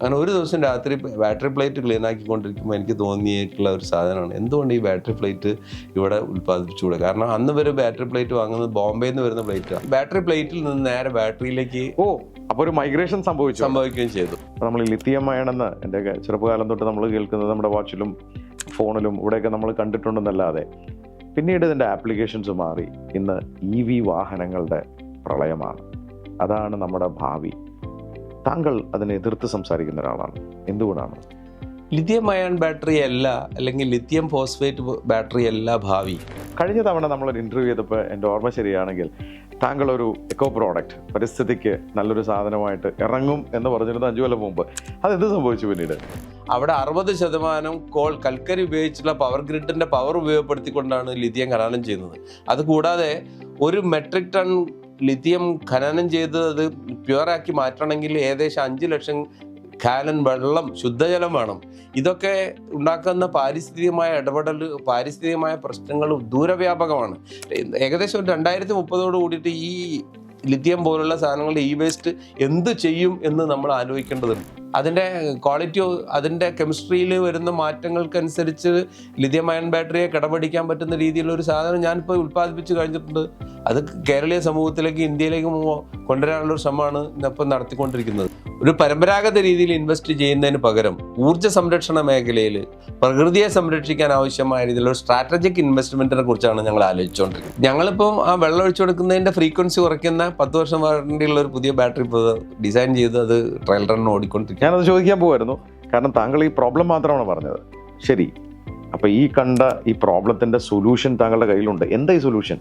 അങ്ങനെ ഒരു ദിവസം രാത്രി ബാറ്ററി പ്ലേറ്റ് ക്ലീൻ ആക്കിക്കൊണ്ടിരിക്കുമ്പോൾ എനിക്ക് തോന്നിയിട്ടുള്ള ഒരു സാധനമാണ്. എന്തുകൊണ്ട് ഈ ബാറ്ററി പ്ലേറ്റ് ഇവിടെ ഉൽപ്പാദിപ്പിച്ചുകൂടെ? കാരണം അന്ന് വരെ ബാറ്ററി പ്ലേറ്റ് വാങ്ങുന്നത് ബോംബെയിൽ നിന്ന് വരുന്ന പ്ലേറ്റാണ് ബാറ്ററി പ്ലേറ്റിൽ നിന്ന് നേരെ ബാറ്ററിയിലേക്ക് ഓ അപ്പോൾ ഒരു മൈഗ്രേഷൻ സംഭവിച്ചു. സംഭവിക്കുകയും ചെയ്തു. നമ്മൾ ലിത്തിയം അയണെന്ന് എന്റെ ചെറുപ്പകാലം തൊട്ട് നമ്മൾ കേൾക്കുന്നത് നമ്മുടെ വാച്ചിലും ഫോണിലും ഇവിടെയൊക്കെ നമ്മൾ കണ്ടിട്ടുണ്ടെന്നല്ലാതെ പിന്നീട് ഇതിന്റെ ആപ്ലിക്കേഷൻസ് മാറി. ഇന്ന് ഇ വി വാഹനങ്ങളുടെ പ്രളയമാണ്. അതാണ് നമ്മുടെ ഭാവി. താങ്കൾ അതിനെ എതിർത്ത് സംസാരിക്കുന്ന ഒരാളാണ്. എന്തുകൊണ്ടാണ്? ലിഥിയം അയൺ ബാറ്ററി അല്ല അല്ലെങ്കിൽ ലിഥിയം ഫോസ്ഫേറ്റ് ബാറ്ററി അല്ല ഭാവി. കഴിഞ്ഞ തവണ നമ്മളൊരു ഇന്റർവ്യൂ ചെയ്തപ്പോൾ എന്റെ ഓർമ്മ ശരിയാണെങ്കിൽ താങ്കൾ ഒരു എക്കോ പ്രോഡക്റ്റ് പരിസ്ഥിതിക്ക് നല്ലൊരു സാധനമായിട്ട് ഇറങ്ങും എന്ന് പറഞ്ഞിരുന്നത് അഞ്ചു കൊല്ലം മുമ്പ്. അതെന്ത് എന്ത് സംഭവിച്ചു പിന്നീട്? അവിടെ അറുപത് ശതമാനം കോൾ കൽക്കരി ഉപയോഗിച്ചുള്ള പവർ ഗ്രിഡിന്റെ പവർ ഉപയോഗപ്പെടുത്തിക്കൊണ്ടാണ് ലിഥിയം ഖനനം ചെയ്യുന്നത്. അതുകൂടാതെ ഒരു മെട്രിക് ടൺ ലിഥിയം ഖനനം ചെയ്തത് അത് പ്യുവറാക്കി മാറ്റണമെങ്കിൽ ഏകദേശം അഞ്ച് ലക്ഷം കാലൻ വെള്ളം ശുദ്ധജലം വേണം. ഇതൊക്കെ ഉണ്ടാക്കുന്ന പാരിസ്ഥിതികമായ ഇടപെടൽ പാരിസ്ഥിതികമായ പ്രശ്നങ്ങൾ ദൂരവ്യാപകമാണ്. ഏകദേശം ഒരു രണ്ടായിരത്തി മുപ്പതോട് കൂടിയിട്ട് ഈ ലിഥിയം പോലുള്ള സാധനങ്ങളുടെ ഇ വേസ്റ്റ് എന്ത് ചെയ്യും എന്ന് നമ്മൾ ആലോചിക്കേണ്ടതുണ്ട്. അതിന്റെ ക്വാളിറ്റി അതിന്റെ കെമിസ്ട്രിയിൽ വരുന്ന മാറ്റങ്ങൾക്കനുസരിച്ച് ലിഥിയം അയൺ ബാറ്ററിയെ കിടപിടിക്കാൻ പറ്റുന്ന രീതിയിലുള്ള ഒരു സാധനം ഞാനിപ്പോൾ ഉൽപ്പാദിപ്പിച്ച് കഴിഞ്ഞിട്ടുണ്ട്. അത് കേരളീയ സമൂഹത്തിലേക്ക് ഇന്ത്യയിലേക്ക് കൊണ്ടുവരാനുള്ള ഒരു ശ്രമമാണ് ഇന്നിപ്പം നടത്തിക്കൊണ്ടിരിക്കുന്നത്. ഒരു പരമ്പരാഗത രീതിയിൽ ഇൻവെസ്റ്റ് ചെയ്യുന്നതിന് പകരം ഊർജ സംരക്ഷണ മേഖലയിൽ പ്രകൃതിയെ സംരക്ഷിക്കാൻ ആവശ്യമായ രീതിയിലുള്ള സ്ട്രാറ്റജിക് ഇൻവെസ്റ്റ്മെന്റിനെ കുറിച്ചാണ് ഞങ്ങൾ ആലോചിച്ചുകൊണ്ടിരിക്കുന്നത്. ഞങ്ങളിപ്പം ആ വെള്ളം ഒഴിച്ചു കൊടുക്കുന്നതിന്റെ ഫ്രീക്വൻസി കുറയ്ക്കുന്ന പത്ത് വർഷം വാറണ്ടിയുള്ള ഒരു പുതിയ ബാറ്ററി ഡിസൈൻ ചെയ്ത് അത് ട്രയൽ റൺ ഓടിക്കൊണ്ടിരിക്കുക ഞാനത് ചോദിക്കാൻ പോവായിരുന്നു. കാരണം താങ്കൾ ഈ പ്രോബ്ലം മാത്രമാണ് പറഞ്ഞത്. ശരി. അപ്പൊ ഈ കണ്ട ഈ പ്രോബ്ലത്തിന്റെ സൊല്യൂഷൻ താങ്കളുടെ കയ്യിലുണ്ട്. എന്താ ഈ സൊല്യൂഷൻ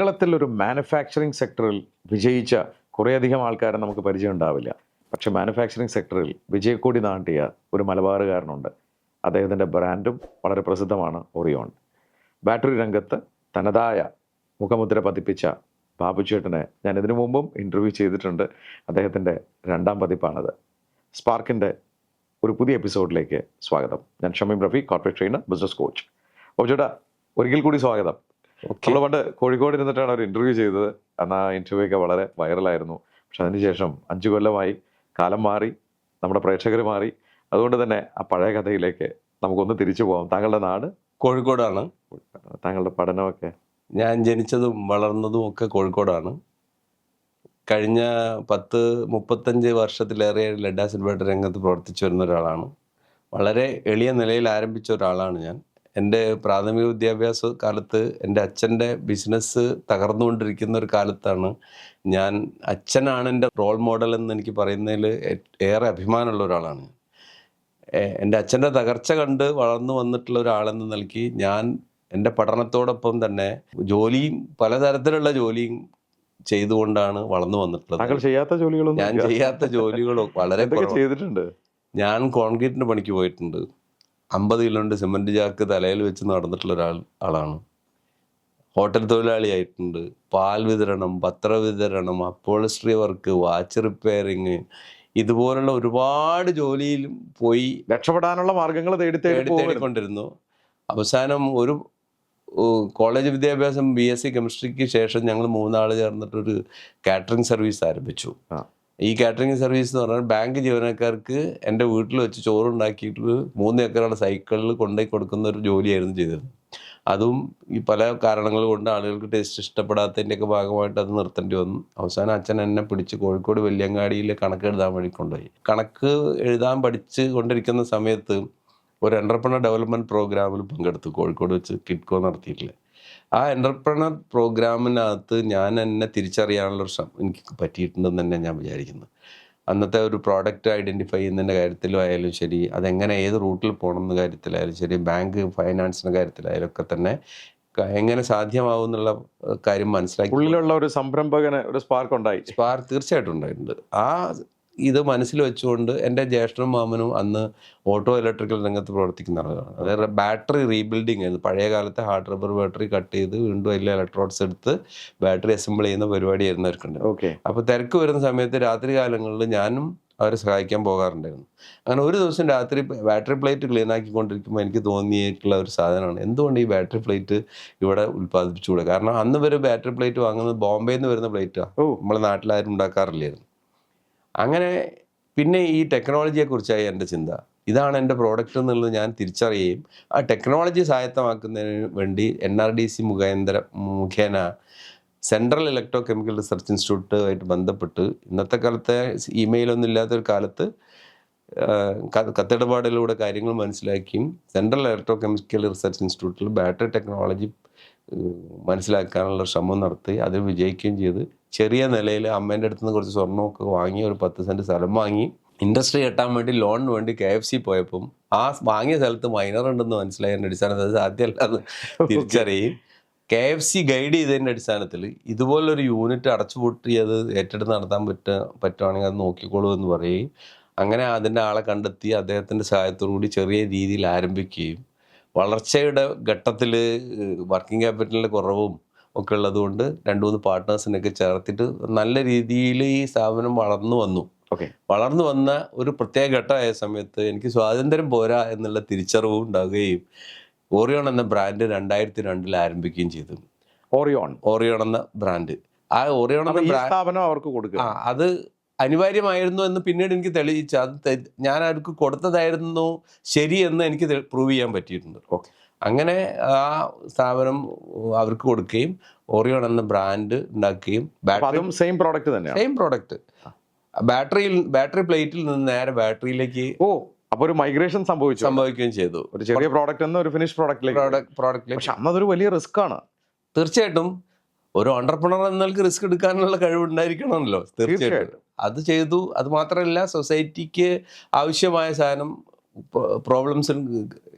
കേരളത്തിൽ ഒരു മാനുഫാക്ചറിങ് സെക്ടറിൽ വിജയിച്ച കുറേയധികം ആൾക്കാരെ നമുക്ക് പരിചയം ഉണ്ടാവില്ല. പക്ഷെ മാനുഫാക്ചറിങ് സെക്ടറിൽ വിജയക്കോടി നാട്ടിയ ഒരു മലബാറുകാരനുണ്ട്. അദ്ദേഹത്തിന്റെ ബ്രാൻഡും വളരെ പ്രസിദ്ധമാണ് ഒറിയോൺ ബാറ്ററി രംഗത്ത് തനതായ മുഖമുദ്ര പതിപ്പിച്ച ബാബുചേട്ടനെ ഞാൻ ഇതിനു മുമ്പും ഇന്റർവ്യൂ ചെയ്തിട്ടുണ്ട്. അദ്ദേഹത്തിന്റെ രണ്ടാം പതിപ്പാണത്. സ്പാർക്കിന്റെ ഒരു പുതിയ എപ്പിസോഡിലേക്ക് സ്വാഗതം. ഞാൻ Shameem Rafi corporate trainer business coach ചേട്ടാ ഒരിക്കൽ കൂടി സ്വാഗതം. നമ്മൾ പണ്ട് കോഴിക്കോട് ഇരുന്നിട്ടാണ് ഒരു ഇന്റർവ്യൂ ചെയ്തത്. അന്ന് ആ ഇന്റർവ്യൂ ഒക്കെ വളരെ വൈറലായിരുന്നു പക്ഷെ അതിനുശേഷം അഞ്ചു കൊല്ലമായി കാലം മാറി നമ്മുടെ പ്രേക്ഷകർ മാറി. അതുകൊണ്ട് തന്നെ ആ പഴയ കഥയിലേക്ക് നമുക്കൊന്ന് തിരിച്ചു പോകാം. താങ്കളുടെ നാട്? കോഴിക്കോടാണ്. താങ്കളുടെ പഠനമൊക്കെ? ഞാൻ ജനിച്ചതും വളർന്നതും ഒക്കെ കോഴിക്കോടാണ്. കഴിഞ്ഞ പത്ത് മുപ്പത്തഞ്ച് വർഷത്തിലേറെ ലഡാ ആസിഡ് രംഗത്ത് പ്രവർത്തിച്ചു വരുന്ന ഒരാളാണ്. വളരെ എളിയ നിലയിൽ ആരംഭിച്ച ഒരാളാണ് ഞാൻ. എന്റെ പ്രാഥമിക വിദ്യാഭ്യാസ കാലത്ത് എന്റെ അച്ഛന്റെ ബിസിനസ് തകർന്നുകൊണ്ടിരിക്കുന്ന ഒരു കാലത്താണ് ഞാൻ അച്ഛനാണ് എന്റെ റോൾ മോഡൽ എന്ന് എനിക്ക് പറയുന്നതിൽ ഏറെ അഭിമാനമുള്ള ഒരാളാണ്. എന്റെ അച്ഛന്റെ തകർച്ച കണ്ട് വളർന്നു വന്നിട്ടുള്ള ഒരാളെന്ന് നൽകി ഞാൻ എന്റെ പഠനത്തോടൊപ്പം തന്നെ ജോലിയും പലതരത്തിലുള്ള ജോലിയും ചെയ്തുകൊണ്ടാണ് വളർന്നു വന്നിട്ടുള്ളത്. ചെയ്യാത്ത ജോലികളും ഞാൻ ചെയ്യാത്ത ജോലികളും വളരെ ചെയ്തിട്ടുണ്ട്? ഞാൻ കോൺക്രീറ്റിന്റെ പണിക്ക് പോയിട്ടുണ്ട്. അമ്പത് കിലോന്റെ സിമന്റ് ചാക്ക് തലയിൽ വെച്ച് നടന്നിട്ടുള്ള ഒരാൾ ആളാണ്. ഹോട്ടൽ തൊഴിലാളിയായിട്ടുണ്ട് പാൽ വിതരണം പത്ര വിതരണം അപ്പോളിസ്ട്രി വർക്ക് വാച്ച് റിപ്പയറിങ് ഇതുപോലുള്ള ഒരുപാട് ജോലിയിലും പോയി രക്ഷപ്പെടാനുള്ള മാർഗങ്ങൾ തേടി തേടി തേടി തേടിക്കൊണ്ടിരുന്നു അവസാനം ഒരു കോളേജ് വിദ്യാഭ്യാസം ബി എസ് സി കെമിസ്ട്രിക്ക് ശേഷം ഞങ്ങൾ മൂന്നാൾ ചേർന്നിട്ടൊരു കാറ്ററിംഗ് സർവീസ് ആരംഭിച്ചു. ഈ കാറ്ററിംഗ് സർവീസ് എന്ന് പറഞ്ഞാൽ ബാങ്ക് ജീവനക്കാർക്ക് എന്റെ വീട്ടിൽ വെച്ച് ചോറുണ്ടാക്കിയിട്ട് മൂന്ന് ഏക്കറുള്ള സൈക്കിളിൽ കൊണ്ടുപോയി കൊടുക്കുന്ന ഒരു ജോലിയായിരുന്നു ചെയ്തത്. അതും ഈ പല കാരണങ്ങൾ കൊണ്ട് ആളുകൾക്ക് ടേസ്റ്റ് ഇഷ്ടപ്പെടാത്തതിന്റെയൊക്കെ ഭാഗമായിട്ട് അത് നിർത്തേണ്ടി വന്നു. അവസാനം അച്ഛൻ എന്നെ പിടിച്ച് കോഴിക്കോട് വെല്ലിയങ്ങാടിയിൽ കണക്ക് എഴുതാൻ വേണ്ടി കൊണ്ടുപോയി. കണക്ക് എഴുതാൻ പഠിച്ച് കൊണ്ടിരിക്കുന്ന സമയത്ത് ഒരു എന്റർപ്രണർ ഡെവലപ്മെന്റ് പ്രോഗ്രാമിൽ പങ്കെടുത്തു കോഴിക്കോട് വെച്ച് കിഡ്കോ നടത്തിയിട്ടില്ല? ആ എന്റർപ്രണർ പ്രോഗ്രാമിനകത്ത് ഞാൻ എന്നെ തിരിച്ചറിയാനുള്ള ഒരു ശ്രമം എനിക്ക് പറ്റിയിട്ടുണ്ടെന്ന് തന്നെ ഞാൻ വിചാരിക്കുന്നു. അന്നത്തെ ഒരു പ്രോഡക്റ്റ് ഐഡന്റിഫൈ ചെയ്യുന്നതിന്റെ കാര്യത്തിലായാലും ശരി അതെങ്ങനെ ഏത് റൂട്ടിൽ പോകണം എന്ന കാര്യത്തിലായാലും ശരി ബാങ്ക് ഫൈനാൻസിന്റെ കാര്യത്തിലായാലും ഒക്കെ തന്നെ എങ്ങനെ സാധ്യമാവും എന്നുള്ള കാര്യം മനസ്സിലാക്കി ഉള്ളിലുള്ള ഒരു സംരംഭകന് ഒരു സ്പാർക്ക് ഉണ്ടായി. സ്പാർക്ക് തീർച്ചയായിട്ടും ഉണ്ടായിട്ടുണ്ട്. ആ ഇത് മനസ്സിൽ വെച്ചുകൊണ്ട് എന്റെ ജ്യേഷ്ഠനും മാമനും അന്ന് ഓട്ടോ ഇലക്ട്രിക്കൽ രംഗത്ത് പ്രവർത്തിക്കുന്ന ആളുകളാണ്. അതായത് ബാറ്ററി റീബിൽഡിങ് ആയിരുന്നു. പഴയ കാലത്തെ ഹാർഡ് റബ്ബർ ബാറ്ററി കട്ട് ചെയ്ത് വീണ്ടും എല്ലാ ഇലക്ട്രോഡ്സ് എടുത്ത് ബാറ്ററി അസംബിൾ ചെയ്യുന്ന പരിപാടിയായിരുന്നു അവർക്കുണ്ട് ഓക്കെ അപ്പോൾ തിരക്ക് വരുന്ന സമയത്ത് രാത്രി കാലങ്ങളിൽ ഞാനും അവരെ സഹായിക്കാൻ പോകാറുണ്ടായിരുന്നു. അങ്ങനെ ഒരു ദിവസം രാത്രി ബാറ്ററി പ്ലേറ്റ് ക്ലീൻ ആക്കിക്കൊണ്ടിരിക്കുമ്പോൾ എനിക്ക് തോന്നിയിട്ടുള്ള ഒരു സാധനമാണ്. എന്തുകൊണ്ട് ഈ ബാറ്ററി പ്ലേറ്റ് ഇവിടെ ഉൽപ്പാദിപ്പിച്ചുകൂടെ? കാരണം അന്ന് വരെ ബാറ്ററി പ്ലേറ്റ് വാങ്ങുന്നത് ബോംബെയിൽ നിന്ന് വരുന്ന പ്ലേറ്റാണ് ഓ. നമ്മളെ നാട്ടിലാരും ഉണ്ടാക്കാറില്ലായിരുന്നു. അങ്ങനെ പിന്നെ ഈ ടെക്നോളജിയെക്കുറിച്ചായി എന്റെ ചിന്ത. ഇതാണ് എന്റെ പ്രോഡക്റ്റ് എന്നുള്ളത് ഞാൻ തിരിച്ചറിയുകയും ആ ടെക്നോളജി സ്വായത്തമാക്കുന്നതിന് വേണ്ടി എൻ ആർ ഡി സി മുഖേന്ദ്ര മുഖേന സെൻട്രൽ ഇലക്ട്രോ കെമിക്കൽ റിസർച്ച് ഇൻസ്റ്റിറ്റ്യൂട്ടുമായിട്ട് ബന്ധപ്പെട്ട് ഇന്നത്തെ കാലത്തെ ഇമെയിലൊന്നും ഇല്ലാത്തൊരു കാലത്ത് കത്തിടപാടിലൂടെ കാര്യങ്ങൾ മനസ്സിലാക്കിയും സെൻട്രൽ ഇലക്ട്രോ കെമിക്കൽ റിസർച്ച് ഇൻസ്റ്റിറ്റ്യൂട്ടിൽ ബാറ്ററി ടെക്നോളജി മനസ്സിലാക്കാനുള്ള ശ്രമം നടത്തി അതിൽ വിജയിക്കുകയും ചെയ്ത്. ചെറിയ നിലയിൽ അമ്മേന്റെ അടുത്ത് നിന്ന് കുറച്ച് സ്വർണമൊക്കെ വാങ്ങി ഒരു പത്ത് സെന്റ് സ്ഥലം വാങ്ങി. ഇൻഡസ്ട്രി കെട്ടാൻ വേണ്ടി ലോണിന് വേണ്ടി കെ എഫ് സി പോയപ്പം ആ വാങ്ങിയ സ്ഥലത്ത് മൈനർ ഉണ്ടെന്ന് മനസ്സിലായതിന്റെ അടിസ്ഥാനത്തിൽ അത് സാധ്യമല്ല എന്ന് തിരിച്ചറിയും കെ എഫ് സി ഗൈഡ് ചെയ്തതിന്റെ അടിസ്ഥാനത്തിൽ ഇതുപോലൊരു യൂണിറ്റ് അടച്ചുപൂട്ടി അത് ഏറ്റെടുത്ത് നടത്താൻ പറ്റ പറ്റുവാണെങ്കിൽ അത് നോക്കിക്കോളൂ എന്ന് പറയുകയും അങ്ങനെ അതിന്റെ ആളെ കണ്ടെത്തി അദ്ദേഹത്തിന്റെ സഹായത്തോടു കൂടി ചെറിയ രീതിയിൽ ആരംഭിക്കുകയും വളർച്ചയുടെ ഘട്ടത്തിൽ വർക്കിംഗ് ക്യാപിറ്റലിന്റെ കുറവും ഒക്കെ ഉള്ളതുകൊണ്ട് രണ്ട് മൂന്ന് പാർട്ട്നേഴ്സിനൊക്കെ ചേർത്തിട്ട് നല്ല രീതിയിൽ ഈ സ്ഥാപനം വളർന്നു വന്നു. ഓക്കെ. വളർന്നു വന്ന ഒരു പ്രത്യേക ഘട്ടമായ സമയത്ത് എനിക്ക് സ്വാതന്ത്ര്യം പോരാ എന്നുള്ള തിരിച്ചറിവും ഉണ്ടാവുകയും ഓറിയോൺ എന്ന ബ്രാൻഡ് രണ്ടായിരത്തി രണ്ടിൽ ആരംഭിക്കുകയും ചെയ്തു. ഓറിയോൺ. ഓറിയോൺ എന്ന ബ്രാൻഡ്. ആ ഓറിയോൺ എന്ന സ്ഥാപനം അവർക്ക് കൊടുക്കുക. അത് അനിവാര്യമായിരുന്നു എന്ന് പിന്നീട് എനിക്ക് തെളിയിച്ച അത് ഞാൻ അവർക്ക് കൊടുത്തതായിരുന്നു ശരിയെന്ന് എനിക്ക് പ്രൂവ് ചെയ്യാൻ പറ്റിയിട്ടുണ്ട്. ഓക്കെ അങ്ങനെ ആ സ്ഥാപനം അവർക്ക് കൊടുക്കുകയും ഓറിയോൺ എന്ന ബ്രാൻഡ് ഉണ്ടാക്കുകയും ബാറ്ററി സെയിം പ്രോഡക്റ്റ് തന്നെ സെയിം പ്രോഡക്റ്റ് ബാറ്ററിയിൽ ബാറ്ററി പ്ലേറ്റിൽ നിന്ന് നേരെ ബാറ്ററിയിലേക്ക് ഓ അപ്പൊ ഒരു മൈഗ്രേഷൻ സംഭവിച്ചു. സംഭവിക്കുകയും ചെയ്തു. ഒരു ചെറിയ പ്രോഡക്റ്റ് എന്ന ഒരു ഫിനിഷ് പ്രോഡക്റ്റിലേക്ക് പ്രോഡക്റ്റ് പ്രോഡക്റ്റിലേക്ക് പക്ഷെ അന്നതൊരു വലിയ റിസ്ക് ആണ്. തീർച്ചയായിട്ടും ഒരു ഓണ്ടർപ്രണർ എന്നൊക്കെ റിസ്ക് എടുക്കാനുള്ള കഴിവുണ്ടായിരിക്കണമല്ലോ തീർച്ചയായിട്ടും. അത് ചെയ്തു. അത് മാത്രമല്ല സൊസൈറ്റിക്ക് ആവശ്യമായ സാധനം പ്രോബ്ലംസ്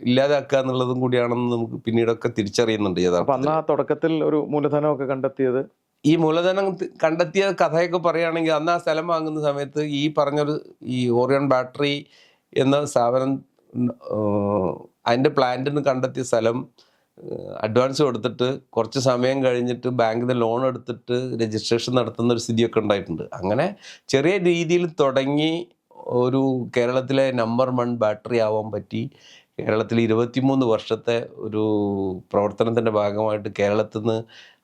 ഇല്ലാതാക്കുക എന്നുള്ളതും കൂടിയാണെന്ന് നമുക്ക് പിന്നീടൊക്കെ തിരിച്ചറിയുന്നുണ്ട് അന്ന് ആ തുടക്കത്തിൽ ഒരു മൂലധനമൊക്കെ കണ്ടെത്തിയത്? ഈ മൂലധനം കണ്ടെത്തിയ കഥയൊക്കെ പറയുകയാണെങ്കിൽ അന്ന് ആ സ്ഥലം വാങ്ങുന്ന സമയത്ത് ഈ പറഞ്ഞൊരു ഈ ഓറിയൺ ബാറ്ററി എന്ന സ്ഥാപനം അതിന്റെ പ്ലാന്റിന് കണ്ടെത്തിയ സ്ഥലം അഡ്വാൻസ് കൊടുത്തിട്ട് കുറച്ച് സമയം കഴിഞ്ഞിട്ട് ബാങ്കിൽ നിന്ന് ലോൺ എടുത്തിട്ട് രജിസ്ട്രേഷൻ നടത്തുന്ന ഒരു സ്ഥിതിയൊക്കെ ഉണ്ടായിട്ടുണ്ട്. അങ്ങനെ ചെറിയ രീതിയിൽ തുടങ്ങി ഒരു കേരളത്തിലെ നമ്പർ വൺ ബാറ്ററി ആവാൻ പറ്റി. കേരളത്തിൽ ഇരുപത്തിമൂന്ന് വർഷത്തെ ഒരു പ്രവർത്തനത്തിന്റെ ഭാഗമായിട്ട് കേരളത്തിൽ നിന്ന്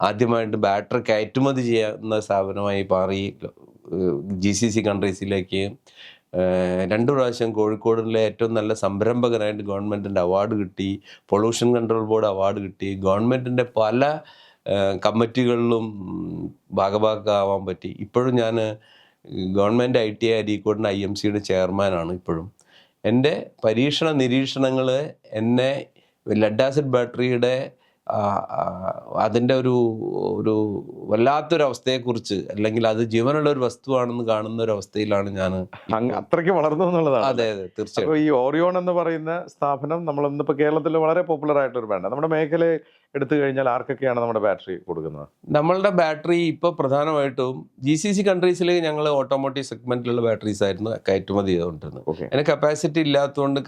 ആദ്യമായിട്ട് ബാറ്ററി കയറ്റുമതി ചെയ്യുന്ന സ്ഥാപനമായി മാറി. ജി സി സി കൺട്രീസിലേക്ക് രണ്ട് പ്രാവശ്യം കോഴിക്കോടിലെ ഏറ്റവും നല്ല സംരംഭകനായിട്ട് ഗവൺമെന്റിന്റെ അവാർഡ് കിട്ടി. പൊള്യൂഷൻ കൺട്രോൾ ബോർഡ് അവാർഡ് കിട്ടി. ഗവൺമെന്റിന്റെ പല കമ്മിറ്റികളിലും ഭാഗഭാഗമാവാൻ പറ്റി. ഇപ്പോഴും ഞാൻ ഗവൺമെന്റ് ഐ ടി ഐ അരീക്കോടിന്റെ ഐ എം സിയുടെ ചെയർമാനാണ് ഇപ്പോഴും. എന്റെ പരീക്ഷണ നിരീക്ഷണങ്ങൾ എന്നെ ലെഡ് ആസിഡ് ബാറ്ററിയുടെ അതിന്റെ ഒരു ഒരു വല്ലാത്തൊരവസ്ഥയെക്കുറിച്ച് അല്ലെങ്കിൽ അത് ജീവനുള്ള ഒരു വസ്തുവാണെന്ന് കാണുന്ന ഒരു അവസ്ഥയിലാണ് ഞാൻ അത്രയ്ക്ക് വളർന്നു എന്നുള്ളതാണ്. അതെ അതെ തീർച്ചയായും. ഈ ഓറിയോൺ എന്ന് പറയുന്ന സ്ഥാപനം നമ്മൾ ഇന്നിപ്പോൾ കേരളത്തിൽ വളരെ പോപ്പുലർ ആയിട്ടൊരു ബ്രാൻഡ് നമ്മുടെ മേഖല എടുത്തു കഴിഞ്ഞാൽ ആർക്കൊക്കെയാണ് നമ്മുടെ ബാറ്ററി കൊടുക്കുന്നത്? നമ്മളുടെ ബാറ്ററി ഇപ്പോൾ പ്രധാനമായിട്ടും ജി സി സി കൺട്രീസിൽ ഞങ്ങൾ ഓട്ടോമോട്ടീവ് സെഗ്മെന്റിലുള്ള ബാറ്ററീസ് ആയിരുന്നു കയറ്റുമതി ചെയ്തുകൊണ്ടിരുന്നത്. അതിന് കപ്പാസിറ്റി ഇല്ലാത്തതുകൊണ്ട്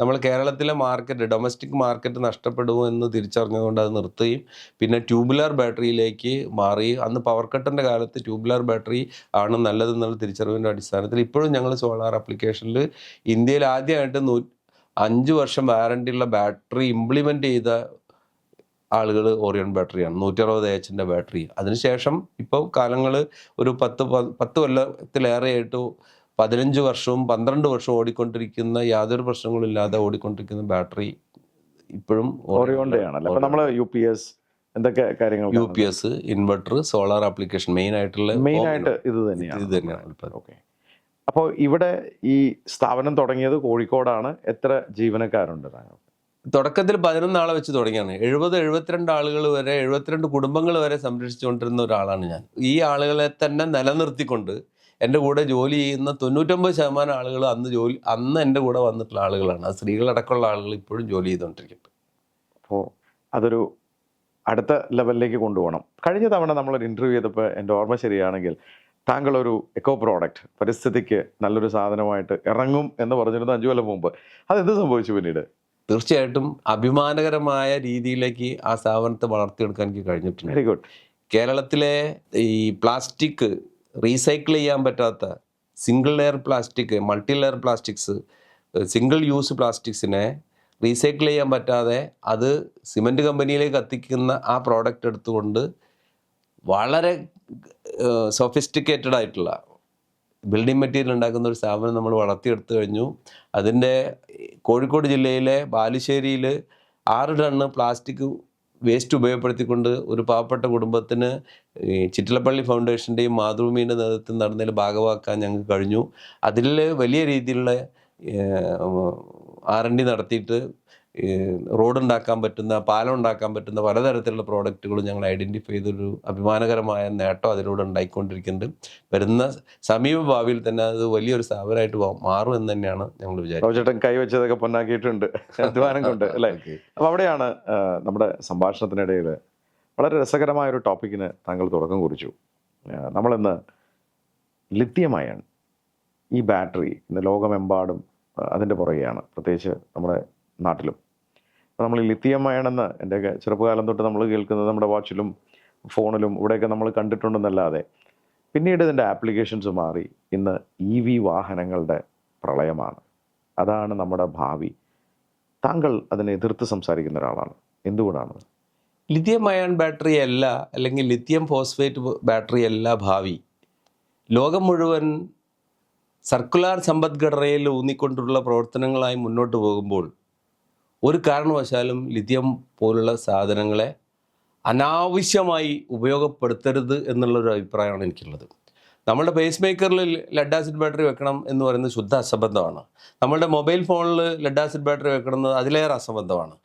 നമ്മൾ കേരളത്തിലെ മാർക്കറ്റ് ഡൊമസ്റ്റിക് മാർക്കറ്റ് നഷ്ടപ്പെടുമോ എന്ന് തിരിച്ചറിഞ്ഞതുകൊണ്ട് അത് നിർത്തുകയും പിന്നെ ട്യൂബുലാർ ബാറ്ററിയിലേക്ക് മാറി അന്ന് പവർ കട്ടിന്റെ കാലത്ത് ട്യൂബുലാർ ബാറ്ററി ആണ് നല്ലതെന്നുള്ള തിരിച്ചറിവിന്റെ അടിസ്ഥാനത്തിൽ ഇപ്പോഴും ഞങ്ങൾ സോളാർ ആപ്ലിക്കേഷനിൽ ഇന്ത്യയിൽ ആദ്യമായിട്ട് നൂ അഞ്ച് വർഷം വാറണ്ടിയുള്ള ബാറ്ററി ഇംപ്ലിമെന്റ് ചെയ്ത ആളുകൾ ഓറിയൺ ബാറ്ററിയാണ് നൂറ്റി അറുപത് എച്ചിന്റെ ബാറ്ററി അതിനുശേഷം ഇപ്പോൾ കാലങ്ങൾ ഒരു പത്ത് പത്ത് കൊല്ലത്തിലേറെയായിട്ട് പതിനഞ്ച് വർഷവും പന്ത്രണ്ട് വർഷവും ഓടിക്കൊണ്ടിരിക്കുന്ന യാതൊരു പ്രശ്നങ്ങളും ഇല്ലാതെ ഓടിക്കൊണ്ടിരിക്കുന്ന ബാറ്ററി ഇപ്പോഴും അപ്പൊ നമ്മൾ യു പി എസ് എന്തൊക്കെ കാര്യങ്ങൾ U P S inverter solar application main ആയിട്ടുള്ള മെയിൻ ആയിട്ട് ഇത് തന്നെയാണ്. ഇത് തന്നെയാണ്. ഓക്കെ അപ്പോൾ ഇവിടെ ഈ സ്ഥാപനം തുടങ്ങിയത് കോഴിക്കോടാണ്. എത്ര ജീവനക്കാരുണ്ട് താങ്കൾ? തുടക്കത്തിൽ പതിനൊന്ന് ആളെ വെച്ച് തുടങ്ങിയാണ് എഴുപത് എഴുപത്തിരണ്ട് ആളുകൾ വരെ എഴുപത്തിരണ്ട് കുടുംബങ്ങൾ വരെ സംരക്ഷിച്ചുകൊണ്ടിരുന്ന ഒരാളാണ് ഞാൻ. ഈ ആളുകളെ തന്നെ നിലനിർത്തിക്കൊണ്ട് എന്റെ കൂടെ ജോലി ചെയ്യുന്ന തൊണ്ണൂറ്റൊമ്പത് ശതമാനം ആളുകൾ അന്ന് ജോലി അന്ന് എന്റെ കൂടെ വന്നിട്ടുള്ള ആളുകളാണ്. ആ സ്ത്രീകളടക്കമുള്ള ആളുകൾ ഇപ്പോഴും ജോലി ചെയ്തുകൊണ്ടിരിക്കുന്നത് അപ്പോൾ അതൊരു അടുത്ത ലെവലിലേക്ക് കൊണ്ടുപോകണം. കഴിഞ്ഞ തവണ നമ്മളൊരു ഇന്റർവ്യൂ ചെയ്തപ്പോൾ എന്റെ ഓർമ്മ ശരിയാണെങ്കിൽ താങ്കൾ ഒരു എക്കോ പ്രോഡക്റ്റ് പരിസ്ഥിതിക്ക് നല്ലൊരു സാധനമായിട്ട് ഇറങ്ങും എന്ന് പറഞ്ഞിരുന്നു അഞ്ചു കൊല്ലം മുമ്പ്. അതെന്ത് സംഭവിച്ചു പിന്നീട്? തീർച്ചയായിട്ടും അഭിമാനകരമായ രീതിയിലേക്ക് ആ സ്ഥാപനത്തെ വളർത്തിയെടുക്കാൻ എനിക്ക് കഴിഞ്ഞിട്ടുണ്ട്. വെരി ഗുഡ് കേരളത്തിലെ ഈ പ്ലാസ്റ്റിക് റീസൈക്കിൾ ചെയ്യാൻ പറ്റാത്ത single layer plastic multi layer plastics single use പ്ലാസ്റ്റിക്സിനെ recycle ചെയ്യാൻ പറ്റാതെ അത് സിമന്റ് കമ്പനിയിലേക്ക് കത്തിക്കുന്ന ആ പ്രോഡക്റ്റ് എടുത്തുകൊണ്ട് വളരെ സൊഫിസ്റ്റിക്കേറ്റഡ് ആയിട്ടുള്ള ബിൽഡിംഗ് മെറ്റീരിയൽ ഉണ്ടാക്കുന്ന ഒരു സ്ഥാപനം നമ്മൾ വളർത്തിയെടുത്തു കഴിഞ്ഞു. അതിന്റെ കോഴിക്കോട് ജില്ലയിലെ ബാലുശ്ശേരിയിൽ ആറ് ടണ്ണ് പ്ലാസ്റ്റിക് വേസ്റ്റ് ഉപയോഗപ്പെടുത്തിക്കൊണ്ട് ഒരു പാവപ്പെട്ട കുടുംബത്തിന് ചിറ്റിലപ്പള്ളി ഫൗണ്ടേഷന്റെയും മാതൃഭൂമിയുടെ നേതൃത്വം നടന്നതിൽ ഭാഗമാക്കാൻ ഞങ്ങൾക്ക് കഴിഞ്ഞു. അതിൽ വലിയ രീതിയിലുള്ള ആർ എൻ ഡി നടത്തിയിട്ട് ഈ റോഡ് ഉണ്ടാക്കാൻ പറ്റുന്ന പാലം ഉണ്ടാക്കാൻ പറ്റുന്ന പലതരത്തിലുള്ള പ്രോഡക്റ്റുകളും ഞങ്ങൾ ഐഡന്റിഫൈ ചെയ്തൊരു അഭിമാനകരമായ നേട്ടം അതിലൂടെ ഉണ്ടായിക്കൊണ്ടിരിക്കുന്നുണ്ട്. വരുന്ന സമീപ ഭാവിയിൽ തന്നെ അത് വലിയൊരു സ്ഥാപനമായിട്ട് മാറും എന്ന് തന്നെയാണ് ഞങ്ങൾ വിചാരിച്ചത് കൈവച്ചതൊക്കെ പൊന്നാക്കിയിട്ടുണ്ട്. അധ്വാനം കൊണ്ട് അല്ലേ? അപ്പോൾ അവിടെയാണ് നമ്മുടെ സംഭാഷണത്തിനിടയിൽ വളരെ രസകരമായ ഒരു ടോപ്പിക്കിന് താങ്കൾ തുടക്കം കുറിച്ചു. നമ്മളിന്ന് ലിത്യമായാണ് ഈ ബാറ്ററി ഇന്ന് ലോകമെമ്പാടും അതിന്റെ പുറകെയാണ്. പ്രത്യേകിച്ച് നമ്മുടെ നാട്ടിലും. അപ്പോൾ നമ്മൾ ലിത്തിയം അയണെന്ന് എന്റെ ചെറുപ്പകാലം തൊട്ട് നമ്മൾ കേൾക്കുന്നത് നമ്മുടെ വാച്ചിലും ഫോണിലും ഇവിടെയൊക്കെ നമ്മൾ കണ്ടിട്ടുണ്ടെന്നല്ലാതെ പിന്നീട് ഇതിന്റെ ആപ്ലിക്കേഷൻസ് മാറി. ഇന്ന് ഇ വി വാഹനങ്ങളുടെ പ്രളയമാണ്. അതാണ് നമ്മുടെ ഭാവി. താങ്കൾ അതിനെ എതിർത്ത് സംസാരിക്കുന്ന ഒരാളാണ്. എന്തുകൊണ്ടാണ്? ലിഥിയം അയൺ ബാറ്ററി അല്ല അല്ലെങ്കിൽ ലിഥിയം ഫോസ്ഫേറ്റ് ബാറ്ററി അല്ല ഭാവി. ലോകം മുഴുവൻ സർക്കുലാർ സമ്പദ്ഘടനയിൽ ഊന്നിക്കൊണ്ടുള്ള പ്രവർത്തനങ്ങളായി മുന്നോട്ട് പോകുമ്പോൾ ഒരു കാരണവശാലും ലിഥിയം പോലുള്ള സാധനങ്ങളെ അനാവശ്യമായി ഉപയോഗപ്പെടുത്തരുത് എന്നുള്ളൊരു അഭിപ്രായമാണ് എനിക്കുള്ളത്. നമ്മളുടെ പേസ് മേക്കറിൽ ലെഡ് ആസിഡ് ബാറ്ററി വെക്കണം എന്ന് പറയുന്നത് ശുദ്ധ അസംബന്ധമാണ്. നമ്മളുടെ മൊബൈൽ ഫോണിൽ ലെഡ് ആസിഡ് ബാറ്ററി വെക്കണമെന്നത് അതിലേറെ അസംബന്ധമാണ്.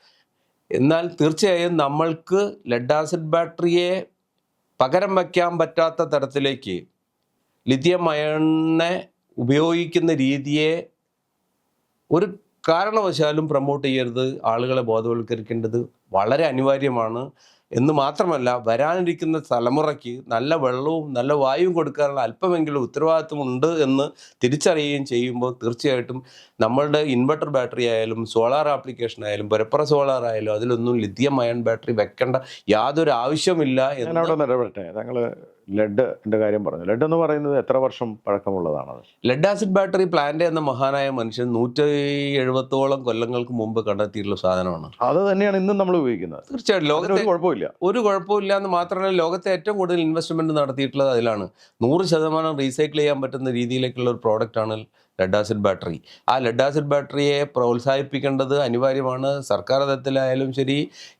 എന്നാൽ തീർച്ചയായും നമ്മൾക്ക് ലെഡ് ആസിഡ് ബാറ്ററിയെ പകരം വയ്ക്കാൻ പറ്റാത്ത തരത്തിലേക്ക് ലിഥിയം അയണിനെ ഉപയോഗിക്കുന്ന രീതിയെ ഒരു കാരണവശാലും പ്രമോട്ട് ചെയ്യരുത് ആളുകളെ ബോധവൽക്കരിക്കേണ്ടത് വളരെ അനിവാര്യമാണ്. എന്ന് മാത്രമല്ല വരാനിരിക്കുന്ന തലമുറയ്ക്ക് നല്ല വെള്ളവും നല്ല വായുവും കൊടുക്കാനുള്ള അല്പമെങ്കിലും ഉത്തരവാദിത്വമുണ്ട് എന്ന് തിരിച്ചറിയുകയും ചെയ്യുമ്പോൾ തീർച്ചയായിട്ടും നമ്മളുടെ ഇൻവെർട്ടർ ബാറ്ററി ആയാലും സോളാർ ആപ്ലിക്കേഷൻ ആയാലും പുരപ്പുറ സോളാർ ആയാലും അതിലൊന്നും ലിഥിയം അയൺ ബാറ്ററി വെക്കേണ്ട യാതൊരു ആവശ്യമില്ല എന്ന് ഇടപെട്ടെ താങ്കൾ ലെഡിന്റെ കാര്യം പറഞ്ഞു. ലെഡ് എന്ന് പറയുന്നത് എത്ര വർഷം പഴക്കമുള്ളതാണത്? ലെഡ് ആസിഡ് ബാറ്ററി പ്ലാന്റ് എന്ന മഹാനായ മനുഷ്യൻ നൂറ്റി എഴുപത്തോളം കൊല്ലങ്ങൾക്ക് മുമ്പ് കണ്ടെത്തിയിട്ടുള്ള സാധനമാണ്. അത് തന്നെയാണ് ഇന്നും നമ്മൾ ഉപയോഗിക്കുന്നത്. തീർച്ചയായിട്ടും. ലോകത്തിൽ ലോകത്തെ കുഴപ്പമില്ല. ഒരു കുഴപ്പമില്ല എന്ന് മാത്രമല്ല ലോകത്തെ ഏറ്റവും കൂടുതൽ ഇൻവെസ്റ്റ്മെന്റ് നടത്തിയിട്ടുള്ളത് അതിലാണ്. നൂറ് ശതമാനം റീസൈക്കിൾ ചെയ്യാൻ പറ്റുന്ന രീതിയിലേക്കുള്ള ഒരു പ്രോഡക്റ്റാണ് ലെഡ് ആസിഡ് ബാറ്ററി. ആ ലെഡ് ആസിഡ് ബാറ്ററിയെ പ്രോത്സാഹിപ്പിക്കേണ്ടത് അനിവാര്യമാണ്. സർക്കാർ തലത്തിലായാലും ശരി